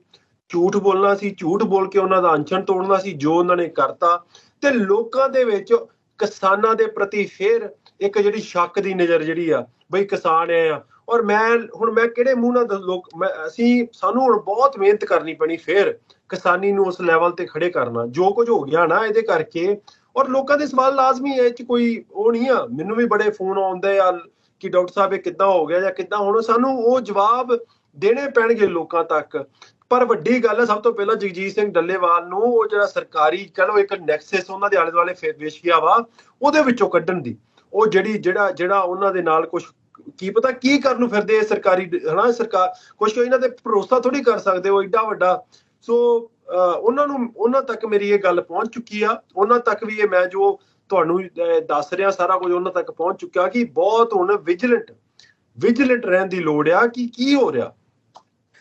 [SPEAKER 2] ਝੂਠ ਬੋਲਣਾ ਸੀ, ਝੂਠ ਬੋਲ ਕੇ ਉਹਨਾਂ ਦਾ ਅਨਸ਼ਨ ਤੋੜਨਾ ਸੀ, ਜੋ ਉਹਨਾਂ ਨੇ ਕਰਤਾ। ਤੇ ਲੋਕਾਂ ਦੇ ਵਿੱਚ ਕਿਸਾਨਾਂ ਦੇ ਪ੍ਰਤੀ ਫਿਰ ਇੱਕ ਜਿਹੜੀ ਸ਼ੱਕ ਦੀ ਨਜ਼ਰ ਜਿਹੜੀ ਆ, ਬਈ ਕਿਸਾਨ ਆ। ਔਰ ਮੈਂ, ਹੁਣ ਮੈਂ ਕਿਹੜੇ ਮੂੰਹ ਨਾਲ ਦੱਸ- ਲੋਕ ਮੈਂ ਅਸੀਂ, ਸਾਨੂੰ ਹੁਣ ਬਹੁਤ ਮਿਹਨਤ ਕਰਨੀ ਪੈਣੀ ਫੇਰ ਕਿਸਾਨੀ ਨੂੰ ਉਸ ਲੈਵਲ ਤੇ ਖੜੇ ਕਰਨਾ। ਜੋ ਕੁਝ ਹੋ ਗਿਆ ਨਾ ਇਹਦੇ ਕਰਕੇ। ਔਰ ਲੋਕਾਂ ਦੇ ਸਵਾਲ ਲਾਜ਼ਮੀ ਹੈ ਇਹ ਚ ਕੋਈ ਉਹ ਨਹੀਂ ਆ। ਮੈਨੂੰ ਵੀ ਬੜੇ ਫੋਨ ਆਉਂਦੇ ਆ ਕਿ ਡਾਕਟਰ ਸਾਹਿਬ ਇਹ ਕਿੱਦਾਂ ਹੋ ਗਿਆ ਜਾਂ ਕਿੱਦਾਂ ਹੁਣ ਸਾਨੂੰ ਉਹ ਜਵਾਬ ਦੇਣੇ ਪੈਣਗੇ ਲੋਕਾਂ ਤੱਕ। ਪਰ ਵੱਡੀ ਗੱਲ ਹੈ ਸਭ ਤੋਂ ਪਹਿਲਾਂ ਜਗਜੀਤ ਸਿੰਘ ਡੱਲੇਵਾਲ ਨੂੰ ਉਹ ਜਿਹੜਾ ਸਰਕਾਰੀ ਕਹ ਲਓ ਇੱਕ ਨੈਕਸਸ ਉਹਨਾਂ ਦੇ ਆਲੇ ਦੁਆਲੇ ਫੇ- ਵਾ ਉਹਦੇ ਵਿੱਚੋਂ ਕੱਢਣ ਦੀ। ਉਹ ਜਿਹੜੀ ਜਿਹੜਾ ਜਿਹੜਾ ਉਹਨਾਂ ਦੇ ਨਾਲ ਕੁਝ ਕੀ ਪਤਾ ਕੀ ਕਰਨ ਨੂੰ ਫਿਰਦੇ ਸਰਕਾਰੀ ਹਨਾ ਸਰਕਾਰ ਕੁਝ ਕੋਈ ਇਹਨਾਂ ਤੇ ਭਰੋਸਾ ਥੋੜੀ ਕਰ ਸਕਦੇ ਹੋ ਏਡਾ ਵੱਡਾ। ਸੋ ਅਹ, ਉਹਨਾਂ ਨੂੰ ਉਹਨਾਂ ਤੱਕ ਮੇਰੀ ਇਹ ਗੱਲ ਪਹੁੰਚ ਚੁੱਕੀ ਆ। ਉਹਨਾਂ ਤੱਕ ਵੀ ਇਹ ਮੈਂ ਜੋ ਤੁਹਾਨੂੰ ਦੱਸ ਰਿਹਾ ਸਾਰਾ ਕੁਝ ਉਹਨਾਂ ਤੱਕ ਪਹੁੰਚ ਚੁੱਕਿਆ ਕਿ ਬਹੁਤ ਹੁਣ ਵਿਜੀਲੈਂਟ ਵਿਜੀਲੈਂਟ ਰਹਿਣ ਦੀ ਲੋੜ ਆ ਕਿ ਕੀ ਹੋ ਰਿਹਾ।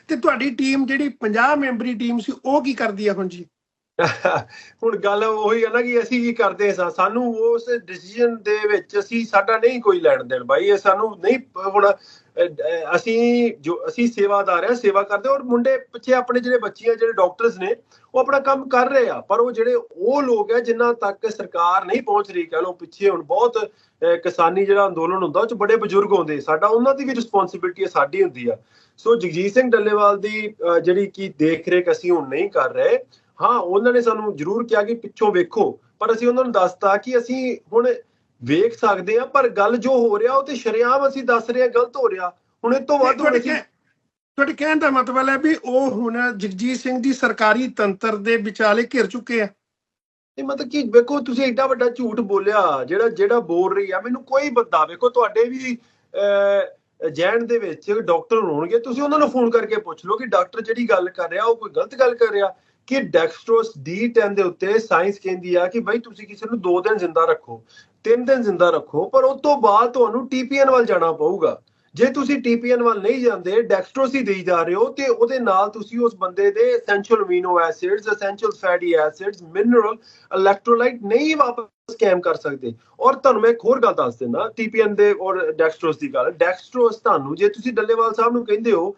[SPEAKER 1] ਤੇ ਤੁਹਾਡੀ ਟੀਮ ਜਿਹੜੀ 50 ਮੈਂਬਰੀ ਟੀਮ ਸੀ ਉਹ ਕੀ ਕਰਦੀ ਆ ਹੁਣ ਜੀ?
[SPEAKER 2] ਹੁਣ ਗੱਲ ਉਹੀ ਹੈ ਨਾ ਕਿ ਅਸੀਂ ਕੀ ਕਰਦੇ ਸਾਂ ਸਾਨੂੰ ਉਸ ਡਿਸੀਜਨ ਦੇ ਵਿੱਚ ਅਸੀਂ ਸਾਡਾ ਨਹੀਂ ਕੋਈ ਲੈਣ ਦੇਣ ਬਾਈ ਇਹ ਸਾਨੂੰ ਨਹੀਂ ਹੁਣ ਅਸੀਂ ਜੋ ਅਸੀਂ ਸੇਵਾਦਾਰ ਆ ਸੇਵਾ ਕਰਦੇ ਔਰ ਮੁੰਡੇ ਪਿੱਛੇ ਆਪਣੇ ਜਿਹੜੇ ਬੱਚੀਆਂ ਜਿਹੜੇ ਡਾਕਟਰਸ ਨੇ, ਉਹ ਆਪਣਾ ਕੰਮ ਕਰ ਰਹੇ ਆ। ਪਰ ਉਹ ਜਿਹੜੇ ਉਹ ਲੋਕ ਆ, ਜਿਨ੍ਹਾਂ ਤੱਕ ਸਰਕਾਰ ਨਹੀਂ ਪਹੁੰਚ ਰਹੀ, ਕਹ ਲਓ ਪਿੱਛੇ ਹੁਣ ਬਹੁਤ ਕਿਸਾਨੀ ਜਿਹੜਾ ਅੰਦੋਲਨ ਹੁੰਦਾ, ਉਹ ਚ ਬੜੇ ਬਜ਼ੁਰਗ ਆਉਂਦੇ ਸਾਡਾ ਉਹਨਾਂ ਦੀ ਵੀ ਰਿਸਪੌਂਸਿਬਿਲਟੀ ਸਾਡੀ ਹੁੰਦੀ ਆ। ਸੋ ਜਗਜੀਤ ਸਿੰਘ ਡੱਲੇਵਾਲ ਦੀ ਜਿਹੜੀ ਕੀ ਦੇਖ ਰੇਖ ਅਸੀਂ ਹੁਣ ਨਹੀਂ ਕਰ ਰਹੇ, ਹਾਂ, ਉਹਨਾਂ ਨੇ ਸਾਨੂੰ ਜ਼ਰੂਰ ਕਿਹਾ ਕਿ ਪਿੱਛੋਂ ਵੇਖੋ, ਪਰ ਅਸੀਂ ਉਹਨਾਂ ਨੂੰ ਦੱਸਤਾ ਕਿ ਅਸੀਂ ਹੁਣ ਵੇਖ ਸਕਦੇ ਆ ਪਰ ਗੱਲ ਜੋ ਹੋ ਰਿਹਾ ਉਹ ਤੇ ਸ਼ਰੇਆਮ ਅਸੀਂ ਦੱਸ ਰਹੇ ਆ ਗਲਤ ਹੋ ਰਿਹਾ। ਹੁਣ ਇਹ ਤੋਂ ਵੱਧ ਹੁਣ
[SPEAKER 1] ਤੁਹਾਡੇ ਕਹਿਣ ਦਾ ਮਤਲਬ ਹੈ ਵੀ ਉਹ ਹੁਣ ਜਗਜੀਤ ਸਿੰਘ ਦੀ ਸਰਕਾਰੀ ਤੰਤਰ ਦੇ ਵਿਚਾਲੇ ਘਿਰ ਚੁੱਕੇ ਆ।
[SPEAKER 2] ਇਹ ਮਤਲਬ ਕਿ ਵੇਖੋ ਤੁਸੀਂ ਐਡਾ ਵੱਡਾ ਝੂਠ ਬੋਲਿਆ ਜਿਹੜਾ ਜਿਹੜਾ ਬੋਲ ਰਹੀ ਆ ਮੈਨੂੰ ਕੋਈ ਬੰਦਾ ਵੇਖੋ ਤੁਹਾਡੇ ਵੀ ਜੈਨ ਦੇ ਵਿੱਚ ਡਾਕਟਰ ਹੋਣਗੇ ਤੁਸੀਂ ਉਹਨਾਂ ਨੂੰ ਫੋਨ ਕਰਕੇ ਪੁੱਛ ਲਓ ਕਿ ਡਾਕਟਰ ਜਿਹੜੀ ਗੱਲ ਕਰ ਰਿਹਾ ਉਹ ਕੋਈ ਗਲਤ ਗੱਲ ਕਰ ਰਿਹਾ ਕਿ ਡੈਕਸਟਰੋਸ D10 ਦੇ ਉੱਤੇ ਸਾਇੰਸ ਕਹਿੰਦੀ ਆ ਕਿ ਭਾਈ ਤੁਸੀਂ ਕਿਸੇ ਨੂੰ 2 ਦਿਨ ਜ਼ਿੰਦਾ ਰੱਖੋ। 3 ਦਿਨ ਜ਼ਿੰਦਾ ਰੱਖੋ, ਪਰ ਉਸ ਤੋਂ ਬਾਅਦ ਤੁਹਾਨੂੰ TPN ਵੱਲ ਜਾਣਾ ਪਊਗਾ। ਜੇ ਤੁਸੀਂ TPN ਵੱਲ ਨਹੀਂ ਜਾਂਦੇ ਡੈਕਸਟਰੋਸ ਦੇਈ ਜਾ ਰਹੇ ਹੋ, ਤੇ ਉਹਦੇ ਨਾਲ ਤੁਸੀਂ ਉਸ ਬੰਦੇ ਦੇ essential amino acids essential fatty acids mineral electrolyte ਨਹੀਂ ਵਾਪਸ ਕੈਮ ਕਰ ਸਕਦੇ। ਔਰ ਤੁਹਾਨੂੰ ਮੈਂ ਇੱਕ ਹੋਰ ਗੱਲ ਦੱਸ ਦਿੰਦਾ TPN ਦੇ ਔਰ ਡੈਕਸਟਰੋਸ ਦੀ ਗੱਲ। ਡੈਕਸਟਰੋਸ ਤੁਹਾਨੂੰ, ਜੇ ਤੁਸੀਂ ਡੱਲੇਵਾਲ ਸਾਹਿਬ ਨੂੰ ਕਹਿੰਦੇ ਹੋ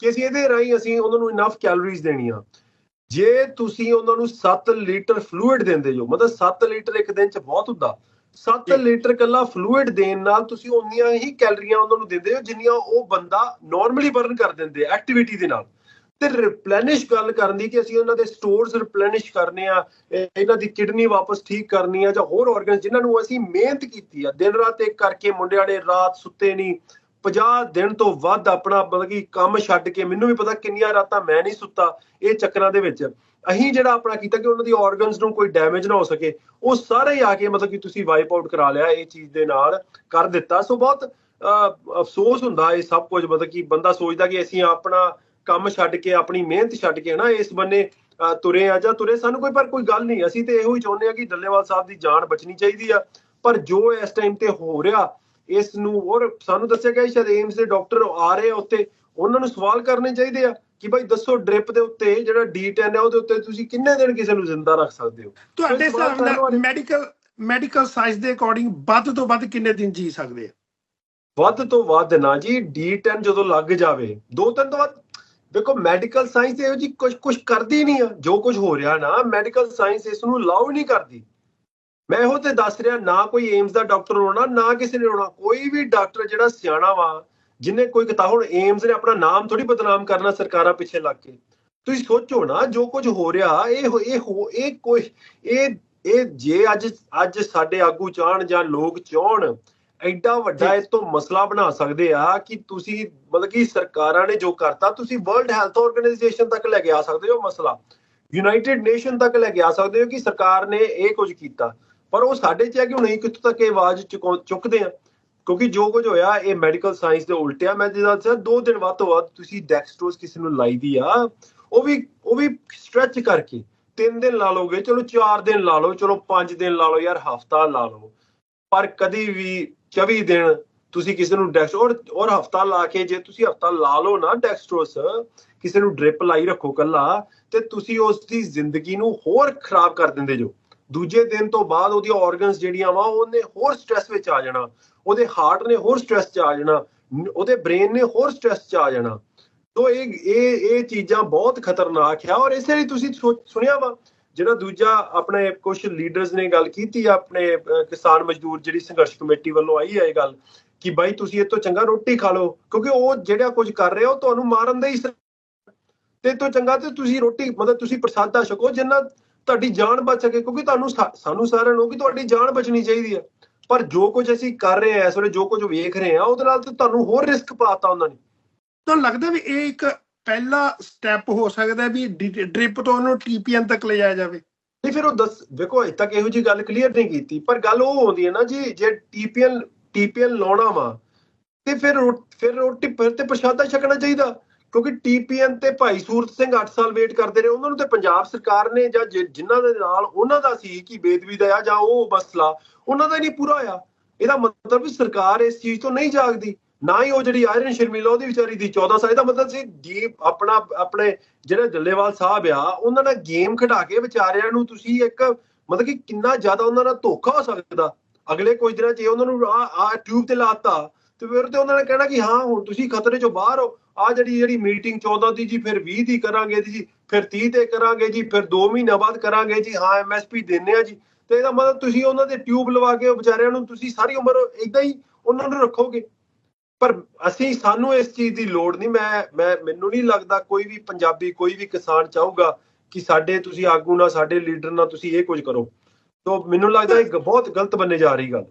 [SPEAKER 2] ਕਿ ਅਸੀਂ ਇਹਦੇ ਰਾਹੀਂ ਅਸੀਂ ਉਹਨਾਂ ਨੂੰ ਇਨਫ ਕੈਲੋਰੀਜ਼ ਦੇਣੀਆਂ, ਜੇ ਤੁਸੀਂ ਉਹਨਾਂ ਨੂੰ 7 ਲੀਟਰ ਫਲੂਇਡ ਦਿੰਦੇ ਜੋ ਮਤਲਬ 7 ਲੀਟਰ ਇੱਕ ਦਿਨ ਚ ਬਹੁਤ ਹੁੰਦਾ 7
[SPEAKER 1] ਜੀ।
[SPEAKER 2] ਲੀਟਰ ਕੱਲਾ ਫਲੂਇਡ ਦੇਣ ਨਾਲ ਤੁਸੀਂ ਉਨੀਆਂ ਹੀ ਕੈਲਰੀਆਂ ਉਹਨਾਂ ਨੂੰ ਦਿੰਦੇ ਹੋ ਜਿੰਨੀਆਂ ਉਹ ਬੰਦਾ ਨਾਰਮਲੀ ਬਰਨ ਕਰ ਦਿੰਦੇ ਐਕਟੀਵਿਟੀ ਦੇ ਨਾਲ ਤੇ ਰਿਪਲੈਨਿਸ਼ ਗੱਲ ਕਰਨ ਦੀ ਕਿ ਅਸੀਂ ਉਹਨਾਂ ਦੇ ਸਟੋਰਸ ਰਿਪਲੈਨਿਸ਼ ਕਰਨੇ ਆ ਇਹ- ਇਹਨਾਂ ਦੀ ਕਿਡਨੀ ਵਾਪਸ ਠੀਕ ਕਰਨੀ ਆ ਜਾਂ ਹੋਰ ਆਰਗਨਸ ਜਿਨ੍ਹਾਂ ਨੂੰ ਅਸੀਂ ਮਿਹਨਤ ਕੀਤੀ ਆ ਦਿਨ ਰਾਤ ਇੱਕ ਕਰਕੇ ਮੁੰਡਿਆਂ ਨੇ ਰਾਤ ਸੁੱਤੇ ਨਹੀਂ 50 ਦਿਨ ਤੋਂ ਵੱਧ ਆਪਣਾ ਮਤਲਬ ਕਿ ਕੰਮ ਛੱਡ ਕੇ ਮੈਨੂੰ ਵੀ ਪਤਾ ਕਿੰਨੀਆਂ ਰਾਤਾਂ ਮੈਂ ਨਹੀਂ ਸੁੱਤਾ ਇਹ ਚੱਕਰਾਂ ਦੇ ਵਿੱਚ। ਅਸੀਂ ਜਿਹੜਾ ਆਪਣਾ ਕੀਤਾ ਕਿ ਉਹਨਾਂ ਦੀ ਆਰਗਨਸ ਨੂੰ ਕੋਈ ਡੈਮੇਜ ਨਾ ਹੋ ਸਕੇ ਉਹ ਸਾਰੇ ਹੀ ਆ ਕੇ ਮਤਲਬ ਕਿ ਤੁਸੀਂ ਵਾਈਪ ਆਊਟ ਕਰਾ ਲਿਆ ਇਹ ਚੀਜ਼ ਦੇ ਨਾਲ ਕਰ ਦਿੱਤਾ। ਸੋ ਬਹੁਤ ਅਹ, ਅਫਸੋਸ ਹੁੰਦਾ ਇਹ ਸਭ ਕੁਝ ਮਤਲਬ ਕਿ ਬੰਦਾ ਸੋਚਦਾ ਕਿ ਅਸੀਂ ਆਪਣਾ ਕੰਮ ਛੱਡ ਕੇ ਆਪਣੀ ਮਿਹਨਤ ਛੱਡ ਕੇ ਨਾ ਇਸ ਬੰਨੇ ਅਹ, ਤੁਰੇ ਆ ਜਾਂ ਤੁਰੇ ਸਾਨੂੰ ਕੋਈ ਪਰ ਕੋਈ ਗੱਲ ਨਹੀਂ। ਅਸੀਂ ਤੇ ਇਹੋ ਹੀ ਚਾਹੁੰਦੇ ਆ ਕਿ ਡੱਲੇਵਾਲ ਸਾਹਿਬ ਦੀ ਜਾਨ ਬਚਣੀ ਚਾਹੀਦੀ ਆ। ਪਰ ਜੋ ਇਸ ਟਾਈਮ ਤੇ ਹੋ ਰਿਹਾ ਇਸ ਨੂੰ ਹੋਰ ਸਾਨੂੰ ਦੱਸਿਆ ਗਿਆ ਸ਼ਾਇਦ ਏਮਸ ਦੇ ਡਾਕਟਰ ਆ ਰਹੇ ਆ ਉੱਤੇ ਉਹਨਾਂ ਨੂੰ ਸਵਾਲ ਕਰਨੇ ਚਾਹੀਦੇ ਆ ਕਿ ਭਾਈ ਦੱਸੋ ਡ੍ਰਿਪ ਦੇ ਉੱਤੇ ਜਿਹੜਾ D10 ਹੈ ਉਹਦੇ ਉੱਤੇ ਤੁਸੀਂ ਕਿੰਨੇ ਦਿਨ ਕਿਸੇ ਨੂੰ ਜ਼ਿੰਦਾ ਰੱਖ ਸਕਦੇ ਹੋ?
[SPEAKER 1] ਤੁਹਾਡੇ ਹਿਸਾਬ ਨਾਲ ਮੈਡੀਕਲ ਮੈਡੀਕਲ ਸਾਇੰਸ ਦੇ ਅਕੋਰਡਿੰਗ ਵੱਧ ਤੋਂ ਵੱਧ ਕਿੰਨੇ ਦਿਨ ਜੀ ਸਕਦੇ ਆ?
[SPEAKER 2] ਵੱਧ ਤੋਂ ਵੱਧ ਨਾ ਜੀ D10 ਜਦੋਂ ਲੱਗ ਜਾਵੇ ਦੋ ਤਿੰਨ ਤੋਂ ਵੱਧ। ਦੇਖੋ ਮੈਡੀਕਲ ਸਾਇੰਸ ਇਹੋ ਜੀ ਕੁਝ ਕੁਝ ਕਰਦੀ ਨਹੀਂ ਆ ਜੋ ਕੁਝ ਹੋ ਰਿਹਾ ਨਾ ਮੈਡੀਕਲ ਸਾਇੰਸ ਇਸ ਨੂੰ ਅਲਾਉ ਨਹੀਂ ਕਰਦੀ। ਮੈਂ ਇਹੋ ਤੇ ਦੱਸ ਰਿਹਾ ਨਾ ਕੋਈ ਏਮਸ ਦਾ ਡਾਕਟਰ ਹੋਣਾ ਨਾ ਕਿਸੇ ਨੇ ਹੋਣਾ। ਕੋਈ ਵੀ ਡਾਕਟਰ ਜਿਹੜਾ ਸਿਆਣਾ ਵਾ ਜਿਨੇ ਕੋਈ ਕਿਤਾਬ ਹੁਣ ਏਮਸ ਨੇ ਆਪਣਾ ਨਾਮ ਥੋੜੀ ਬਦਨਾਮ ਕਰਨਾ ਸਰਕਾਰਾਂ ਪਿੱਛੇ ਲੱਗ ਕੇ। ਤੁਸੀਂ ਸੋਚੋ ਨਾ ਜੋ ਕੁਝ ਹੋ ਰਿਹਾ ਇਹ ਇਹ ਇਹ ਕੋਈ ਇਹ ਇਹ ਜੇ ਅੱਜ ਅੱਜ ਸਾਡੇ ਆਗੂ ਚਾਹਣ ਜਾਂ ਲੋਕ ਚਾਹਣ ਐਡਾ ਵੱਡਾ। ਇਸ ਤੋਂ ਮਸਲਾ ਬਣਾ ਸਕਦੇ ਆ ਕਿ ਤੁਸੀਂ ਮਤਲਬ ਕਿ ਸਰਕਾਰਾਂ ਨੇ ਜੋ ਕਰਤਾ ਤੁਸੀਂ ਵਰਲਡ ਹੈਲਥ ਆਰਗੇਨਾਈਜੇਸ਼ਨ ਤੱਕ ਲੈ ਕੇ ਆ ਸਕਦੇ ਹੋ ਮਸਲਾ। ਯੂਨਾਈਟਿਡ ਨੇਸ਼ਨ ਤੱਕ ਲੈ ਕੇ ਆ ਸਕਦੇ ਹੋ ਕਿ ਸਰਕਾਰ ਨੇ ਇਹ ਕੁਝ ਕੀਤਾ। ਪਰ ਉਹ ਸਾਡੇ ਚ ਹੈ ਕਿ ਹੁਣ ਅਸੀਂ ਕਿੱਥੋਂ ਤੱਕ ਇਹ ਆਵਾਜ਼ ਚੁਕਾ- ਚੁੱਕਦੇ ਆ? ਕਿਉਂਕਿ ਜੋ ਕੁਝ ਹੋਇਆ, ਇਹ ਮੈਡੀਕਲ ਸਾਇੰਸ ਦੇ ਉਲਟਿਆ ਮੈਂ ਜਿੱਦਾਂ ਦੱਸਿਆ, ਦੋ ਦਿਨ ਵੱਧ ਤੋਂ ਵੱਧ ਤੁਸੀਂ ਡੈਕਸਟਰੋਸ ਕਿਸੇ ਨੂੰ ਲਾਈ ਆ, ਉਹ ਵੀ ਉਹ ਵੀ ਸਟ੍ਰੈਚ ਕਰਕੇ। ਤਿੰਨ ਦਿਨ ਲਾ ਲਓਗੇ, ਚਲੋ ਚਾਰ ਦਿਨ ਲਾ ਲਓ, ਚਲੋ ਪੰਜ ਦਿਨ ਲਾ ਲਓ ਯਾਰ, ਹਫਤਾ ਲਾ ਲਓ। ਪਰ ਕਦੀ ਵੀ 24 ਦਿਨ ਤੁਸੀਂ ਕਿਸੇ ਨੂੰ ਡੈਕਸ ਔਰ ਹਫਤਾ ਲਾ ਕੇ ਜੇ ਤੁਸੀਂ ਹਫਤਾ ਲਾ ਲਓ ਨਾ ਡੈਕਸਟਰੋਸ ਕਿਸੇ ਨੂੰ ਡ੍ਰਿਪ ਲਾਈ ਰੱਖੋ ਕੱਲਾ, ਤੇ ਤੁਸੀਂ ਉਸ ਦੀ ਜ਼ਿੰਦਗੀ ਨੂੰ ਹੋਰ ਖਰਾਬ ਕਰ ਦਿੰਦੇ ਜੋ। ਦੂਜੇ ਦਿਨ ਤੋਂ ਬਾਅਦ ਉਹਦੀ ਆਰਗਨਸ ਜਿਹੜੀਆਂ ਵਾ, ਉਹਨੇ ਹੋਰ ਸਟ੍ਰੈਸ ਵਿੱਚ ਆ ਜਾਣਾ। ਉਹਦੇ ਹਾਰਟ ਨੇ ਹੋਰ ਸਟ੍ਰੈਸ 'ਚ ਆ ਜਾਣਾ। ਉਹਦੇ ਬ੍ਰੇਨ ਨੇ ਹੋਰ ਸਟ੍ਰੈਸ 'ਚ ਆ ਜਾਣਾ। ਤੋ ਇਹ ਇਹ ਇਹ ਚੀਜ਼ਾਂ ਬਹੁਤ ਖਤਰਨਾਕ ਆ ਔਰ ਇਸੇ ਲਈ ਤੁਸੀਂ ਸੁਣਿਆ ਵਾ, ਜਿਹੜਾ ਦੂਜਾ ਆਪਣੇ ਕੁਝ ਲੀਡਰਸ ਨੇ ਗੱਲ ਕੀਤੀ ਆ, ਆਪਣੇ ਕਿਸਾਨ ਮਜ਼ਦੂਰ ਜਿਹੜੀ ਸੰਘਰਸ਼ ਕਮੇਟੀ ਵੱਲੋਂ ਆਈ ਹੈ ਇਹ ਗੱਲ, ਕਿ ਬਾਈ ਤੁਸੀਂ ਇਹ ਤੋਂ ਚੰਗਾ ਰੋਟੀ ਖਾ ਲਓ, ਕਿਉਂਕਿ ਉਹ ਜਿਹੜਾ ਕੁਝ ਕਰ ਰਿਹਾ, ਉਹ ਤੁਹਾਨੂੰ ਮਾਰਨ ਦਾ ਹੀ ਸ- ਤੇ ਤੋਂ ਚੰਗਾ ਤੇ ਤੁਸੀਂ ਰੋਟੀ, ਮਤਲਬ ਤੁਸੀਂ ਪ੍ਰਸਾਦਾ ਛਕੋ, ਜਿੰਨਾ ਤੁਹਾਡੀ ਜਾਨ ਬਚ ਸਕੇ ਕਿਉਂਕਿ ਤੁਹਾਨੂੰ ਸਾਨੂੰ ਸਾਰਿਆਂ ਨੂੰ ਕਿ ਤੁਹਾਡੀ ਜਾਨ ਬਚਣੀ ਚਾਹੀਦੀ ਆ ਪਰ ਜੋ ਕੁਝ ਅਸੀਂ ਕਰ ਰਹੇ ਆ ਇਸ ਵੇਲੇ ਜੋ ਕੁਝ ਵੇਖ ਰਹੇ ਆ ਉਹਦੇ ਨਾਲ ਤੇ ਤੁਹਾਨੂੰ ਹੋਰ ਰਿਸਕ ਪਾਤਾ ਉਹਨਾਂ ਨੇ।
[SPEAKER 1] ਤੁਹਾਨੂੰ ਲੱਗਦਾ ਵੀ ਇਹ ਇੱਕ ਪਹਿਲਾ ਸਟੈਪ ਹੋ ਸਕਦਾ ਵੀ ਡ੍ਰਿਪ ਤੋਂ ਉਹਨੂੰ ਟੀਪੀਐਨ ਤੱਕ ਲਿਜਾਇਆ ਜਾਵੇ?
[SPEAKER 2] ਨਹੀਂ ਫਿਰ ਉਹ ਦੱਸ ਵੇਖੋ ਅਜੇ ਤੱਕ ਇਹੋ ਜੀ ਗੱਲ ਕਲੀਅਰ ਨਹੀਂ ਕੀਤੀ ਪਰ ਗੱਲ ਉਹ ਆਉਂਦੀ ਹੈ ਨਾ ਜੀ ਜੇ ਟੀਪੀਐਲ ਟੀਪੀਐਲ ਲਾਉਣਾ ਵਾ ਤੇ ਫਿਰ ਫਿਰ ਰੋਟੀ ਫਿਰ ਤੇ ਪ੍ਰਸ਼ਾਦਾ ਛਕਣਾ ਚਾਹੀਦਾ। ਕਿਉਂਕਿ ਟੀਪੀਐਨ ਤੇ ਭਾਈ ਸੂਰਤ ਸਿੰਘ 8 ਸਾਲ ਵੇਟ ਕਰਦੇ ਰਹੇ, ਉਹਨਾਂ ਨੂੰ ਤੇ ਪੰਜਾਬ ਸਰਕਾਰ ਨੇ ਜਾਂ ਜਿ- ਜਿਨ੍ਹਾਂ ਦੇ ਨਾਲ ਉਹਨਾਂ ਦਾ ਸੀ ਕਿ ਬੇਦਬੀ ਦਾ ਆ ਜਾਂ ਉਹ ਮਸਲਾ, ਉਹਨਾਂ ਦਾ ਨਹੀਂ ਪੂਰਾ ਹੋਇਆ। ਇਹਦਾ ਮਤਲਬ ਵੀ ਸਰਕਾਰ ਇਸ ਚੀਜ਼ ਤੋਂ ਨਹੀਂ ਜਾਗਦੀ, ਨਾ ਹੀ ਉਹ ਜਿਹੜੀ ਆਇਰਨ ਸ਼ਰਮੀਲਾ, ਉਹਦੀ ਵਿਚਾਰੀ ਦੀ 14 ਸਾਲ ਦਾ ਮਤਲਬ ਸੀ ਜੀ ਆਪਣਾ, ਆਪਣੇ ਜਿਹੜੇ ਜੱਲੇਵਾਲ ਸਾਹਿਬ ਆ, ਉਹਨਾਂ ਨਾਲ ਗੇਮ ਖਿਡਾ ਕੇ ਵਿਚਾਰਿਆਂ ਨੂੰ ਤੁਸੀਂ ਇੱਕ ਮਤਲਬ ਕਿ ਕਿੰਨਾ ਜ਼ਿਆਦਾ ਉਹਨਾਂ ਨਾਲ ਧੋਖਾ ਹੋ ਸਕਦਾ। ਅਗਲੇ ਕੁਝ ਦਿਨਾਂ 'ਚ ਇਹ ਉਹਨਾਂ ਨੂੰ ਆ ਆ ਟਿਊਬ ਤੇ ਲਾਤਾ ਤੇ ਫਿਰ ਤੇ ਉਹਨਾਂ ਨੇ ਕਹਿਣਾ ਕਿ ਹਾਂ, ਹੁਣ ਤੁਸੀਂ ਖਤਰੇ 'ਚੋਂ ਬਾਹਰ ਹੋ। ਆ ਜਿਹੜੀ ਜਿਹੜੀ ਮੀਟਿੰਗ 14 ਦੀ ਜੀ, ਫਿਰ 20 ਦੀ ਕਰਾਂਗੇ ਜੀ, ਫਿਰ 30 ਤੇ ਕਰਾਂਗੇ ਜੀ, ਫਿਰ 2 ਮਹੀਨਾ ਬਾਅਦ ਕਰਾਂਗੇ ਜੀ। ਹਾਂ ਐਮਐਸਪੀ ਦਿੰਨੇ ਆ ਜੀ। ਤੇ ਇਹਦਾ ਮਤਲਬ ਤੁਸੀਂ ਉਹਨਾਂ ਦੇ ਟਿਊਬ ਲਵਾ ਕੇ ਵਿਚਾਰਿਆਂ ਨੂੰ ਤੁਸੀਂ ਸਾਰੀ ਉਮਰ ਇਦਾਂ ਹੀ ਉਹਨਾਂ ਨੂੰ ਰੱਖੋਗੇ। ਪਰ ਅਸੀਂ, ਸਾਨੂੰ ਇਸ ਚੀਜ਼ ਦੀ ਲੋੜ ਨਹੀਂ। ਮੈਂ ਮੈਂ, ਮੈਨੂੰ ਨਹੀਂ ਲੱਗਦਾ ਕੋਈ ਵੀ ਪੰਜਾਬੀ, ਕੋਈ ਵੀ ਕਿਸਾਨ ਚਾਹੂਗਾ ਕਿ ਸਾਡੇ ਤੁਸੀਂ ਆਗੂ ਨਾਲ, ਸਾਡੇ ਲੀਡਰ ਨਾਲ ਤੁਸੀਂ ਇਹ ਕੁਝ ਕਰੋ। ਤੋਂ ਮੈਨੂੰ ਲੱਗਦਾ ਇਹ ਬਹੁਤ ਗਲਤ ਬੰਨੇ ਜਾ ਰਹੀ ਗੱਲ।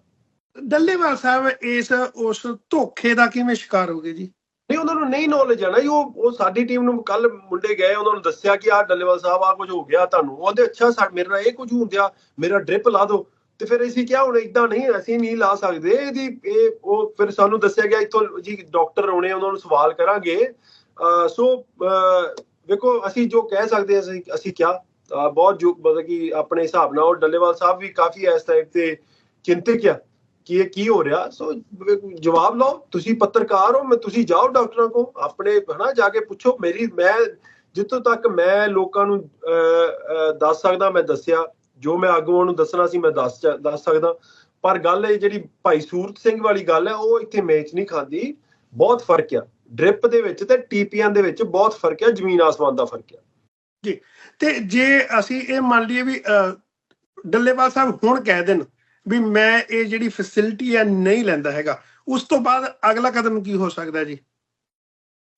[SPEAKER 1] ਡੱਲੇਵਾਲ ਸਾਹਿਬ ਇਸ, ਉਸ ਧੋਖੇ ਦਾ ਕਿਵੇਂ ਸ਼ਿਕਾਰ ਹੋ ਗਏ ਜੀ?
[SPEAKER 2] ਨਹੀਂ, ਉਹਨਾਂ ਨੂੰ ਨਹੀਂ ਨੌਲੇਜ ਆ ਨਾ ਜੀ, ਉਹ ਉਹ ਸਾਡੀ ਟੀਮ ਨੂੰ ਕੱਲ ਮੁੰਡੇ ਗਏ, ਉਹਨਾਂ ਨੂੰ ਦੱਸਿਆ ਕਿ ਆਹ ਡੱਲੇਵਾਲ ਸਾਹਿਬ ਆ ਕੁਝ ਹੋ ਗਿਆ ਤੁਹਾਨੂੰ। ਉਹ ਅੱਛਾ, ਸਾ, ਮੇਰੇ ਇਹ ਕੁਝ ਹੁੰਦਿਆ ਮੇਰਾ ਡ੍ਰਿਪ ਲਾ ਦਿਓ। ਤੇ ਫਿਰ ਅਸੀਂ ਕਿਹਾ, ਹੁਣ ਇਦਾਂ ਨਹੀਂ, ਅਸੀਂ ਨਹੀਂ ਲਾ ਸਕਦੇ। ਇਹਦੀ, ਇਹ, ਉਹ ਫਿਰ ਸਾਨੂੰ ਦੱਸਿਆ ਗਿਆ, ਇੱਥੋਂ ਜੀ ਡਾਕਟਰ ਆਉਣੇ ਉਹਨਾਂ ਨੂੰ ਸਵਾਲ ਕਰਾਂਗੇ। ਸੋ ਵੇਖੋ, ਅਸੀਂ ਜੋ ਕਹਿ ਸਕਦੇ ਹਾਂ, ਅਸੀਂ ਅਸੀਂ ਕਿਹਾ ਬਹੁਤ ਜੋ, ਮਤਲਬ ਕਿ ਆਪਣੇ ਹਿਸਾਬ ਨਾਲ ਉਹ ਡੱਲੇਵਾਲ ਸਾਹਿਬ ਵੀ ਕਾਫੀ ਇਸ ਟਾਈਪ ਤੇ ਚਿੰਤਕ ਆ। ਕੀ ਇਹ ਕੀ ਹੋ ਰਿਹਾ? ਸੋ ਜਵਾਬ ਲਓ ਤੁਸੀਂ ਪੱਤਰਕਾਰ ਹੋ ਮੈਂ ਤੁਸੀਂ ਜਾਓ ਡਾਕਟਰਾਂ ਕੋ ਆਪਣੇ ਹਨਾ ਜਾ ਕੇ ਪੁੱਛੋ ਮੇਰੀ ਮੈਂ ਜਿੱਥੋਂ ਤੱਕ ਮੈਂ ਲੋਕਾਂ ਨੂੰ ਅਹ, ਦੱਸ ਸਕਦਾ ਮੈਂ ਦੱਸਿਆ ਜੋ ਮੈਂ ਆਗੂਆਂ ਨੂੰ ਦੱਸਣਾ ਸੀ ਮੈਂ ਦੱਸ ਦੱਸ ਸਕਦਾ। ਪਰ ਗੱਲ ਇਹ ਜਿਹੜੀ ਭਾਈ ਸੂਰਤ ਸਿੰਘ ਵਾਲੀ ਗੱਲ ਹੈ ਉਹ ਇੱਥੇ ਮੈਚ ਨਹੀਂ ਖਾਂਦੀ ਬਹੁਤ ਫ਼ਰਕ ਆ। ਡ੍ਰਿਪ ਦੇ ਵਿੱਚ ਤੇ ਟੀਪੀਆਂ ਦੇ ਵਿੱਚ ਬਹੁਤ ਫ਼ਰਕ ਆ ਜ਼ਮੀਨ ਆਸਮਾਨ ਦਾ ਫ਼ਰਕ ਆ।
[SPEAKER 1] ਜੀ ਤੇ ਜੇ ਅਸੀਂ ਇਹ ਮੰਨ ਲਈਏ ਵੀ ਅਹ, ਡੱਲੇਵਾਲ ਸਾਹਿਬ ਹੁਣ ਕਹਿ ਦੇਣ ਵੀ ਮੈਂ ਇਹ ਜਿਹੜੀ ਫੈਸਿਲਿਟੀ ਹੈ ਨਹੀਂ ਲੈਂਦਾ ਹੈਗਾ। ਉਸ ਤੋਂ ਬਾਅਦ ਅਗਲਾ ਕਦਮ ਕੀ ਹੋ ਸਕਦਾ ਜੀ?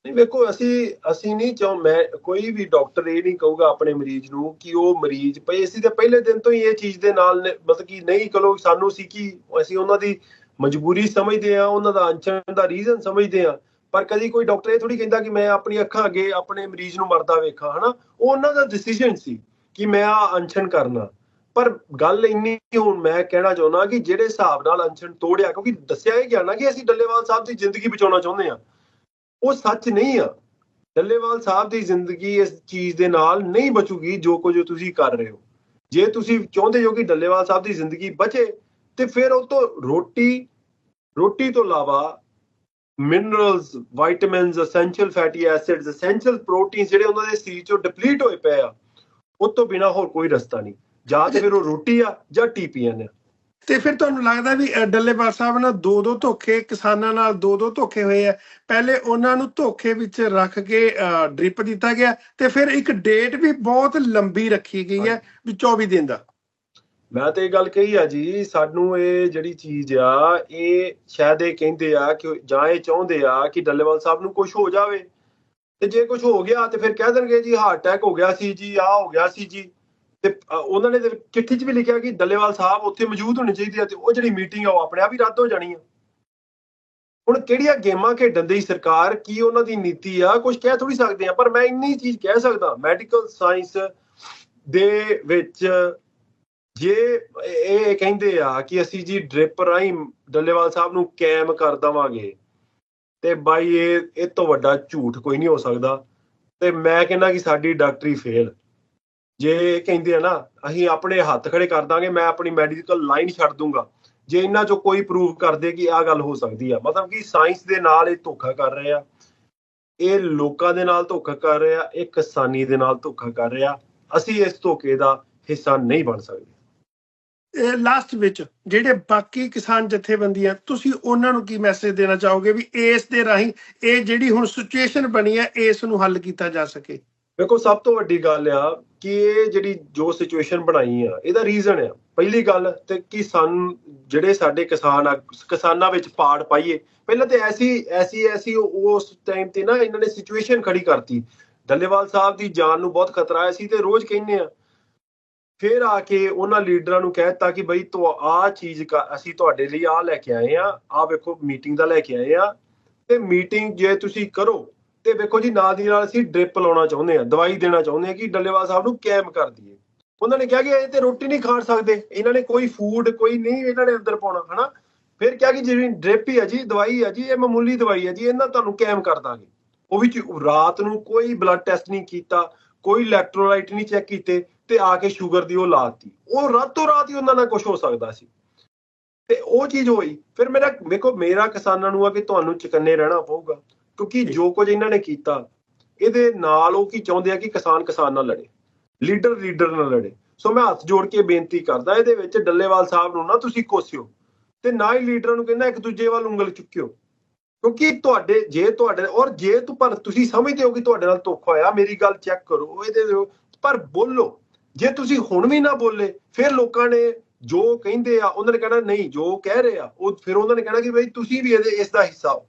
[SPEAKER 2] ਨਹੀਂ, ਵੇਖੋ, ਅਸੀਂ ਅਸੀਂ ਨਹੀਂ ਚਾਹ, ਮੈਂ ਕੋਈ ਵੀ ਡਾਕਟਰ ਇਹ ਨਹੀਂ ਕਹੂਗਾ ਆਪਣੇ ਮਰੀਜ਼ ਨੂੰ ਕਿ ਉਹ ਮਰੀਜ਼ ਪਈ ਅਸੀਂ ਤਾਂ ਪਹਿਲੇ ਦਿਨ ਤੋਂ ਹੀ ਇਹ ਚੀਜ਼ ਦੇ ਨਾਲ ਮਤਲਬ ਕਿ ਨਹੀਂ ਕਹੋ ਸਾਨੂੰ ਸੀ ਕਿ ਅਸੀਂ ਉਹਨਾਂ ਦੀ ਮਜਬੂਰੀ ਸਮਝਦੇ ਆ ਉਹਨਾਂ ਦਾ ਅਨਸ਼ਨ ਦਾ ਰੀਜ਼ਨ ਸਮਝਦੇ ਆ ਪਰ ਕਦੀ ਕੋਈ ਡਾਕਟਰ ਇਹ ਥੋੜੀ ਕਹਿੰਦਾ ਕਿ ਮੈਂ ਆਪਣੀ ਅੱਖਾਂ ਅੱਗੇ ਆਪਣੇ ਮਰੀਜ਼ ਨੂੰ ਮਰਦਾ ਵੇਖਾਂ, ਹਨਾ? ਉਹ ਉਹਨਾਂ ਦਾ ਡਿਸੀਜਨ ਸੀ ਕਿ ਮੈਂ ਆ ਅਨਸ਼ਨ ਕਰਨਾ। ਪਰ ਗੱਲ ਇੰਨੀ ਹੁਣ ਮੈਂ ਕਹਿਣਾ ਚਾਹੁੰਦਾ ਕਿ ਜਿਹੜੇ ਹਿਸਾਬ ਨਾਲ ਅਨਸ਼ਨ ਤੋੜਿਆ, ਕਿਉਂਕਿ ਦੱਸਿਆ ਇਹ ਗਿਆ ਨਾ ਕਿ ਅਸੀਂ ਡੱਲੇਵਾਲ ਸਾਹਿਬ ਦੀ ਜ਼ਿੰਦਗੀ ਬਚਾਉਣਾ ਚਾਹੁੰਦੇ ਆ ਉਹ ਸੱਚ ਨਹੀਂ ਆ। ਡੱਲੇਵਾਲ ਸਾਹਿਬ ਦੀ ਜ਼ਿੰਦਗੀ ਇਸ ਚੀਜ਼ ਦੇ ਨਾਲ ਨਹੀਂ ਬਚੂਗੀ ਜੋ ਕੁਝ ਤੁਸੀਂ ਕਰ ਰਹੇ ਹੋ। ਜੇ ਤੁਸੀਂ ਚਾਹੁੰਦੇ ਹੋ ਕਿ ਡੱਲੇਵਾਲ ਸਾਹਿਬ ਦੀ ਜ਼ਿੰਦਗੀ ਬਚੇ, ਤੇ ਫਿਰ ਉਹ ਤੋਂ ਰੋਟੀ ਰੋਟੀ ਤੋਂ ਇਲਾਵਾ minerals vitamins essential fatty acids essential protein ਜਿਹੜੇ ਉਹਨਾਂ ਦੇ ਸਰੀਰ ਚੋਂ ਡਿਪਲੀਟ ਹੋਏ ਪਏ ਆ, ਉਹ ਤੋਂ ਬਿਨਾ ਹੋਰ ਕੋਈ ਰਸਤਾ ਨਹੀਂ। ਜਾਂ ਤੇ ਫਿਰ ਉਹ ਰੋਟੀ ਆ ਜਾਂ ਟੀਪੀਐਨ ਆ।
[SPEAKER 1] ਤੇ ਫਿਰ ਤੁਹਾਨੂੰ ਲੱਗਦਾ ਵੀ ਡੱਲੇਵਾਲ ਸਾਹਿਬ ਨਾਲ ਦੋ ਦੋ ਧੋਖੇ ਕਿਸਾਨਾਂ ਨਾਲ ਦੋ ਦੋ ਧੋਖੇ ਹੋਏ ਆ। ਪਹਿਲੇ ਉਹਨਾਂ ਨੂੰ ਧੋਖੇ ਵਿੱਚ ਰੱਖ ਕੇ ਡ੍ਰਿਪ ਦਿੱਤਾ ਗਿਆ ਤੇ ਫਿਰ ਇੱਕ ਡੇਟ ਵੀ ਬਹੁਤ ਲੰਬੀ ਰੱਖੀ ਗਈ ਹੈ ਵੀ 24 ਦਿਨ ਦਾ।
[SPEAKER 2] ਮੈਂ ਤੇ ਇਹ ਗੱਲ ਕਹੀ ਆ ਜੀ ਸਾਨੂੰ ਇਹ ਜਿਹੜੀ ਚੀਜ਼ ਆ ਇਹ ਸ਼ਾਇਦ ਇਹ ਕਹਿੰਦੇ ਆ ਕਿ ਜਾਂ ਇਹ ਚਾਹੁੰਦੇ ਆ ਕਿ ਡੱਲੇਵਾਲ ਸਾਹਿਬ ਨੂੰ ਕੁਝ ਹੋ ਜਾਵੇ। ਤੇ ਜੇ ਕੁਝ ਹੋ ਗਿਆ ਤੇ ਫਿਰ ਕਹਿ ਦੇਣਗੇ ਜੀ ਹਾਰਟ ਅਟੈਕ ਹੋ ਗਿਆ ਸੀ ਜੀ ਆ ਹੋ ਗਿਆ ਸੀ ਜੀ। ਤੇ ਉਹਨਾਂ ਨੇ ਤੇ ਚਿੱਠੀ 'ਚ ਵੀ ਲਿਖਿਆ ਕਿ ਡੱਲੇਵਾਲ ਸਾਹਿਬ ਉੱਥੇ ਮੌਜੂਦ ਹੋਣੇ ਚਾਹੀਦੇ ਆ ਤੇ ਉਹ ਜਿਹੜੀ ਮੀਟਿੰਗ ਆ ਉਹ ਆਪਣੇ ਆਪ ਹੀ ਰੱਦ ਹੋ ਜਾਣੀ ਆ। ਹੁਣ ਕਿਹੜੀਆਂ ਗੇਮਾਂ ਖੇਡਣ ਦੀ ਸਰਕਾਰ, ਕੀ ਉਹਨਾਂ ਦੀ ਨੀਤੀ ਆ ਕੁਝ ਕਹਿ ਥੋੜੀ ਸਕਦੇ ਆ, ਪਰ ਮੈਂ ਇੰਨੀ ਚੀਜ਼ ਕਹਿ ਸਕਦਾ ਮੈਡੀਕਲ ਸਾਇੰਸ ਦੇ ਵਿੱਚ ਜੇ ਇਹ ਕਹਿੰਦੇ ਆ ਕਿ ਅਸੀਂ ਜੀ ਡ੍ਰਿਪ ਰਾਹੀਂ ਡੱਲੇਵਾਲ ਸਾਹਿਬ ਨੂੰ ਕੈਮ ਕਰ ਦਵਾਂਗੇ ਤੇ ਬਾਈ ਇਹ ਇਹ ਤੋਂ ਵੱਡਾ ਝੂਠ ਕੋਈ ਨਹੀਂ ਹੋ ਸਕਦਾ। ਤੇ ਮੈਂ ਕਹਿੰਦਾ ਕਿ ਸਾਡੀ ਡਾਕਟਰੀ ਫੇਲ ਜੇ ਇਹ ਕਹਿੰਦੇ ਆ ਨਾ ਅਸੀਂ ਆਪਣੇ ਹੱਥ ਖੜੇ ਕਰ ਦਾਂਗੇ ਮੈਂ ਆਪਣੀ ਮੈਡੀਕਲ ਲਾਈਨ ਛੱਡ ਦੂੰਗਾ। ਜੇ ਇਹਨਾਂ ਚੋਂ ਕੋਈ ਪ੍ਰੂਵ ਕਰਦੇ ਕਿ ਆਹ ਗੱਲ ਹੋ ਸਕਦੀ ਆ ਮਤਲਬ ਕਿ ਸਾਇੰਸ ਦੇ ਨਾਲ ਇਹ ਧੋਖਾ ਕਰ ਰਹੇ ਆ। ਇਹ ਲੋਕਾਂ ਦੇ ਨਾਲ ਧੋਖਾ ਕਰ ਰਹੇ ਆ ਇਹ ਕਿਸਾਨੀ ਦੇ ਨਾਲ ਧੋਖਾ ਕਰ ਰਿਹਾ ਅਸੀਂ ਇਸ ਧੋਖੇ ਦਾ ਹਿੱਸਾ ਨਹੀਂ ਬਣ ਸਕਦੇ।
[SPEAKER 1] ਲਾਸਟ ਵਿੱਚ ਜਿਹੜੇ ਬਾਕੀ ਕਿਸਾਨ ਜਥੇਬੰਦੀਆਂ ਤੁਸੀਂ ਉਹਨਾਂ ਨੂੰ ਕੀ ਮੈਸੇਜ ਦੇਣਾ ਚਾਹੋਗੇ ਵੀ ਇਸ ਦੇ ਰਾਹੀਂ ਇਹ ਜਿਹੜੀ ਹੁਣ ਸਿਚੁਏਸ਼ਨ ਬਣੀ ਹੈ ਇਸ ਨੂੰ ਹੱਲ ਕੀਤਾ ਜਾ ਸਕੇ?
[SPEAKER 2] ਵੇਖੋ ਸਭ ਤੋਂ ਵੱਡੀ ਗੱਲ ਆ ਕਿ ਇਹ ਜਿਹੜੀ ਜੋ ਸਿਚੁਏਸ਼ਨ ਬਣਾਈ ਆ, ਇਹਦਾ ਰੀਜ਼ਨ ਆ। ਪਹਿਲੀ ਗੱਲ ਤੇ ਕਿ ਸਾਨੂੰ ਜਿਹੜੇ ਸਾਡੇ ਕਿਸਾਨ ਆ, ਕਿਸਾਨਾਂ ਵਿੱਚ ਪਾੜ ਪਾਈਏ। ਪਹਿਲਾਂ ਤੇ ਐਸੀ ਐਸੀ ਐਸੀ ਉਸ ਟਾਈਮ ਤੇ ਨਾ ਇਹਨਾਂ ਨੇ ਸਿਚੁਏਸ਼ਨ ਖੜੀ ਕਰਤੀ। ਡੱਲੇਵਾਲ ਸਾਹਿਬ ਦੀ ਜਾਨ ਨੂੰ ਬਹੁਤ ਖਤਰਾ ਹੈ ਸੀ ਤੇ ਰੋਜ਼ ਕਹਿੰਦੇ ਆ। ਫਿਰ ਆ ਕੇ ਉਹਨਾਂ ਲੀਡਰਾਂ ਨੂੰ ਕਹਿਤਾ ਕਿ ਬਈ ਤੋ ਆ ਚੀਜ਼ ਅਸੀਂ ਤੁਹਾਡੇ ਲਈ ਆ ਲੈ ਕੇ ਆਏ ਆ ਆ ਵੇਖੋ ਮੀਟਿੰਗ ਦਾ ਲੈ ਕੇ ਆਏ ਆ। ਤੇ ਮੀਟਿੰਗ ਜੇ ਤੁਸੀਂ ਕਰੋ ਤੇ ਵੇਖੋ ਜੀ, ਨਾਲ ਦੀ ਨਾਲ ਅਸੀਂ ਡ੍ਰਿਪ ਲਾਉਣਾ ਚਾਹੁੰਦੇ ਆ ਦਵਾਈ ਦੇਣਾ ਚਾਹੁੰਦੇ ਆ ਕਿ ਡੱਲੇਵਾਲ ਸਾਹਿਬ ਨੂੰ ਕੈਮ ਕਰ ਦਈਏ। ਉਹਨਾਂ ਨੇ ਕਿਹਾ ਕਿ ਇਹ ਤੇ ਰੋਟੀ ਨਹੀਂ ਖਾ ਸਕਦੇ, ਇਹਨਾਂ ਨੇ ਕੋਈ ਫੂਡ ਕੋਈ ਨਹੀਂ ਇਹਨਾਂ ਨੇ ਅੰਦਰ ਪਾਉਣਾ, ਹਨਾ? ਫਿਰ ਕਿਹਾ ਕਿ ਜਿਹੜੀ ਡ੍ਰਿਪ ਹੀ ਆ ਜੀ, ਦਵਾਈ ਆ ਜੀ, ਇਹ ਮਾਮੂਲੀ ਦਵਾਈ ਆ ਜੀ, ਇਹਨਾਂ ਤੁਹਾਨੂੰ ਕੈਮ ਕਰ ਦਾਂਗੇ। ਉਹ ਵੀ ਰਾਤ ਨੂੰ ਕੋਈ ਬਲੱਡ ਟੈਸਟ ਨਹੀਂ ਕੀਤਾ, ਕੋਈ ਇਲੈਕਟ੍ਰੋਲਾਈਟ ਨਹੀਂ ਚੈੱਕ ਕੀਤੇ ਤੇ ਆ ਕੇ ਸ਼ੂਗਰ ਦੀ ਉਹ ਲਾਤੀ ਉਹ ਰਾਤੋਂ ਰਾਤ ਹੀ ਉਹਨਾਂ ਨਾਲ ਕੁਝ ਹੋ ਸਕਦਾ ਸੀ। ਤੇ ਉਹ ਚੀਜ਼ ਹੋਈ। ਫਿਰ ਮੇਰਾ, ਵੇਖੋ, ਮੇਰਾ ਕਿਸਾਨਾਂ ਨੂੰ ਆ ਕਿ ਤੁਹਾਨੂੰ ਚਕੰਨੇ ਰਹਿਣਾ ਪਊਗਾ। ਕਿਉਂਕਿ ਜੋ ਕੁਝ ਇਹਨਾਂ ਨੇ ਕੀਤਾ, ਇਹਦੇ ਨਾਲ ਉਹ ਕੀ ਚਾਹੁੰਦੇ ਆ ਕਿ ਕਿਸਾਨ ਕਿਸਾਨ ਨਾਲ ਲੜੇ, ਲੀਡਰ ਲੀਡਰ ਨਾਲ ਲੜੇ। ਸੋ ਮੈਂ ਹੱਥ ਜੋੜ ਕੇ ਬੇਨਤੀ ਕਰਦਾ ਇਹਦੇ ਵਿੱਚ, ਡੱਲੇਵਾਲ ਸਾਹਿਬ ਨੂੰ ਨਾ ਤੁਸੀਂ ਕੋਸਿਓ ਤੇ ਨਾ ਹੀ ਲੀਡਰਾਂ ਨੂੰ ਕਹਿੰਦਾ ਇੱਕ ਦੂਜੇ ਵੱਲ ਉਂਗਲ ਚੁੱਕਿਓ। ਕਿਉਂਕਿ ਤੁਹਾਡੇ, ਜੇ ਤੁਹਾਡੇ, ਔਰ ਜੇ ਤੂੰ ਪਰ ਤੁਸੀਂ ਸਮਝਦੇ ਹੋ ਕਿ ਤੁਹਾਡੇ ਨਾਲ ਧੋਖਾ ਹੋਇਆ, ਮੇਰੀ ਗੱਲ ਚੈੱਕ ਕਰੋ, ਇਹਦੇ ਪਰ ਬੋਲੋ। ਜੇ ਤੁਸੀਂ ਹੁਣ ਵੀ ਨਾ ਬੋਲੇ, ਫਿਰ ਲੋਕਾਂ ਨੇ ਜੋ ਕਹਿੰਦੇ ਆ, ਉਹਨਾਂ ਨੇ ਕਹਿਣਾ, ਨਹੀਂ, ਜੋ ਕਹਿ ਰਹੇ ਆ, ਉਹ, ਫਿਰ ਉਹਨਾਂ ਨੇ ਕਹਿਣਾ ਕਿ ਬਈ ਤੁਸੀਂ ਵੀ ਇਹਦੇ, ਇਸ ਦਾ ਹਿੱਸਾ ਹੋ।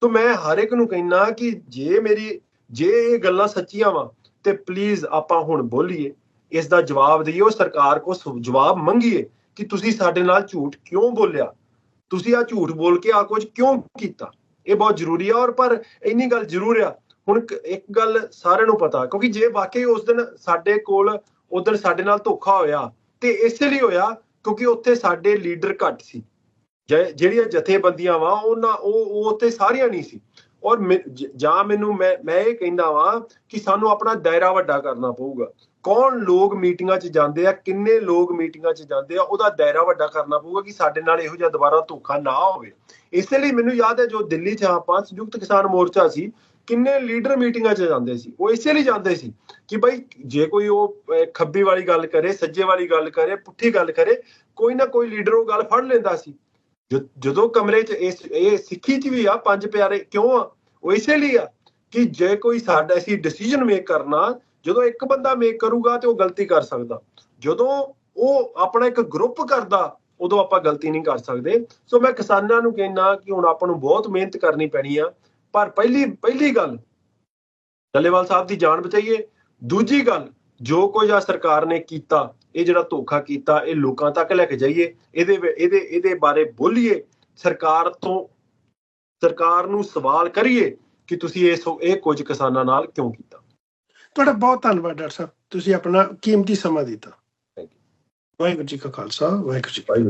[SPEAKER 2] ਤੋ ਮੈਂ ਹਰ ਇੱਕ ਨੂੰ ਕਹਿਣਾ ਕਿ ਜੇ ਮੇਰੀ, ਜੇ ਇਹ ਗੱਲਾਂ ਸੱਚੀਆਂ ਵਾ, ਤੇ ਪਲੀਜ਼ ਆਪਾਂ ਹੁਣ ਬੋਲੀਏ। ਇਸ ਦਾ ਜਵਾਬ ਦਈਏ, ਉਹ ਸਰਕਾਰ ਕੋ ਜਵਾਬ ਮੰਗੀਏ ਕਿ ਤੁਸੀਂ ਸਾਡੇ ਨਾਲ ਝੂਠ ਕਿਉਂ ਬੋਲਿਆ? ਤੁਸੀਂ ਆ ਝੂਠ ਬੋਲ ਕੇ ਆ ਕੁਝ ਕਿਉਂ ਕੀਤਾ? ਇਹ ਬਹੁਤ ਜ਼ਰੂਰੀ ਆ ਔਰ ਪਰ ਇੰਨੀ ਗੱਲ ਜ਼ਰੂਰ ਆ। ਹੁਣ ਇੱਕ- ਗੱਲ ਸਾਰਿਆਂ ਨੂੰ ਪਤਾ, ਕਿਉਂਕਿ ਜੇ ਵਾਕਈ ਉਸ ਦਿਨ ਸਾਡੇ ਕੋਲ ਉਧਰ ਸਾਡੇ ਨਾਲ ਧੋਖਾ ਹੋਇਆ, ਤੇ ਇਸੇ ਲਈ ਹੋਇਆ ਕਿਉਂਕਿ ਉੱਥੇ ਸਾਡੇ ਲੀਡਰ ਘੱਟ ਸੀ। ਜਿਹੜੀਆਂ ਜਥੇਬੰਦੀਆਂ ਵਾ ਉਹਨਾਂ ਉਹ ਉਹ ਉੱਥੇ ਸਾਰੀਆਂ ਨਹੀਂ ਸੀ। ਔਰ ਮੈਂ- ਜਾਂ ਮੈਨੂੰ ਮੈਂ ਮੈਂ ਇਹ ਕਹਿੰਦਾ ਵਾਂ ਕਿ ਸਾਨੂੰ ਆਪਣਾ ਦਾਇਰਾ ਵੱਡਾ ਕਰਨਾ ਪਊਗਾ। ਕੌਣ ਲੋਕ ਮੀਟਿੰਗਾਂ 'ਚ ਜਾਂਦੇ ਆ ਕਿੰਨੇ ਲੋਕ ਮੀਟਿੰਗਾਂ 'ਚ ਜਾਂਦੇ ਆ ਉਹਦਾ ਦਾਇਰਾ ਵੱਡਾ ਕਰਨਾ ਪਊਗਾ ਕਿ ਸਾਡੇ ਨਾਲ ਇਹੋ ਜਿਹਾ ਦੁਬਾਰਾ ਧੋਖਾ ਨਾ ਹੋਵੇ। ਇਸੇ ਲਈ ਮੈਨੂੰ ਯਾਦ ਹੈ ਜੋ ਦਿੱਲੀ 'ਚ ਆਪਾਂ ਸੰਯੁਕਤ ਕਿਸਾਨ ਮੋਰਚਾ ਸੀ ਕਿੰਨੇ ਲੀਡਰ ਮੀਟਿੰਗਾਂ 'ਚ ਜਾਂਦੇ ਸੀ। ਉਹ ਇਸੇ ਲਈ ਜਾਂਦੇ ਸੀ ਕਿ ਭਾਈ ਜੇ ਕੋਈ ਉਹ ਅਹ, ਖੱਬੀ ਵਾਲੀ ਗੱਲ ਕਰੇ ਸੱਜੇ ਵਾਲੀ ਗੱਲ ਕਰੇ ਪੁੱਠੀ ਗੱਲ ਕਰੇ ਕੋਈ ਨਾ ਕੋਈ ਲੀਡਰ ਉਹ ਗੱਲ ਫੜ ਲੈਂਦਾ ਸੀ। ਜਦੋਂ ਕਮਰੇ 'ਚ ਇਸ ਇਹ ਸਿੱਖੀ 'ਚ ਵੀ ਆ, ਪੰਜ ਪਿਆਰੇ ਕਿਉਂ ਆ? ਉਹ ਇਸੇ ਲਈ ਆ ਕਿ ਜੇ ਕੋਈ ਸਾਡਾ ਅਸੀਂ ਡਿਸੀਜਨ ਮੇਕ ਕਰਨਾ, ਜਦੋਂ ਇੱਕ ਬੰਦਾ ਮੇਕ ਕਰੂਗਾ ਤੇ ਉਹ ਗਲਤੀ ਕਰ ਸਕਦਾ। ਜਦੋਂ ਉਹ ਆਪਣਾ ਇੱਕ ਗਰੁੱਪ ਕਰਦਾ, ਉਦੋਂ ਆਪਾਂ ਗਲਤੀ ਨਹੀਂ ਕਰ ਸਕਦੇ। ਸੋ ਮੈਂ ਕਿਸਾਨਾਂ ਨੂੰ ਕਹਿੰਦਾ ਕਿ ਹੁਣ ਆਪਾਂ ਨੂੰ ਬਹੁਤ ਮਿਹਨਤ ਕਰਨੀ ਪੈਣੀ ਆ। ਪਰ ਪਹਿਲੀ ਪਹਿਲੀ ਗੱਲ, ਡੱਲੇਵਾਲ ਸਾਹਿਬ ਦੀ ਜਾਨ ਬਚਾਈਏ। ਦੂਜੀ ਗੱਲ, ਜੋ ਕੁਝ ਆ ਸਰਕਾਰ ਨੇ ਕੀਤਾ ਇਹ ਜਿਹੜਾ ਧੋਖਾ ਕੀਤਾ ਇਹ ਲੋਕਾਂ ਤੱਕ ਲੈ ਕੇ ਜਾਈਏ ਇਹਦੇ ਇਹਦੇ ਇਹਦੇ ਬਾਰੇ ਬੋਲੀਏ ਸਰਕਾਰ ਤੋਂ ਸਰਕਾਰ ਨੂੰ ਸਵਾਲ ਕਰੀਏ ਕਿ ਤੁਸੀਂ ਇਸ ਇਹ ਕੁਝ ਕਿਸਾਨਾਂ ਨਾਲ ਕਿਉਂ ਕੀਤਾ?
[SPEAKER 1] ਤੁਹਾਡਾ ਬਹੁਤ ਧੰਨਵਾਦ ਡਾਕਟਰ ਸਾਹਿਬ। ਤੁਸੀਂ ਆਪਣਾ ਕੀਮਤੀ ਸਮਾਂ ਦਿੱਤਾ।
[SPEAKER 2] Thank
[SPEAKER 1] ਵਾਹਿਗੁਰੂ ਜੀ ਕਾ ਖਾਲਸਾ ਵਾਹਿਗੁਰੂ ਜੀ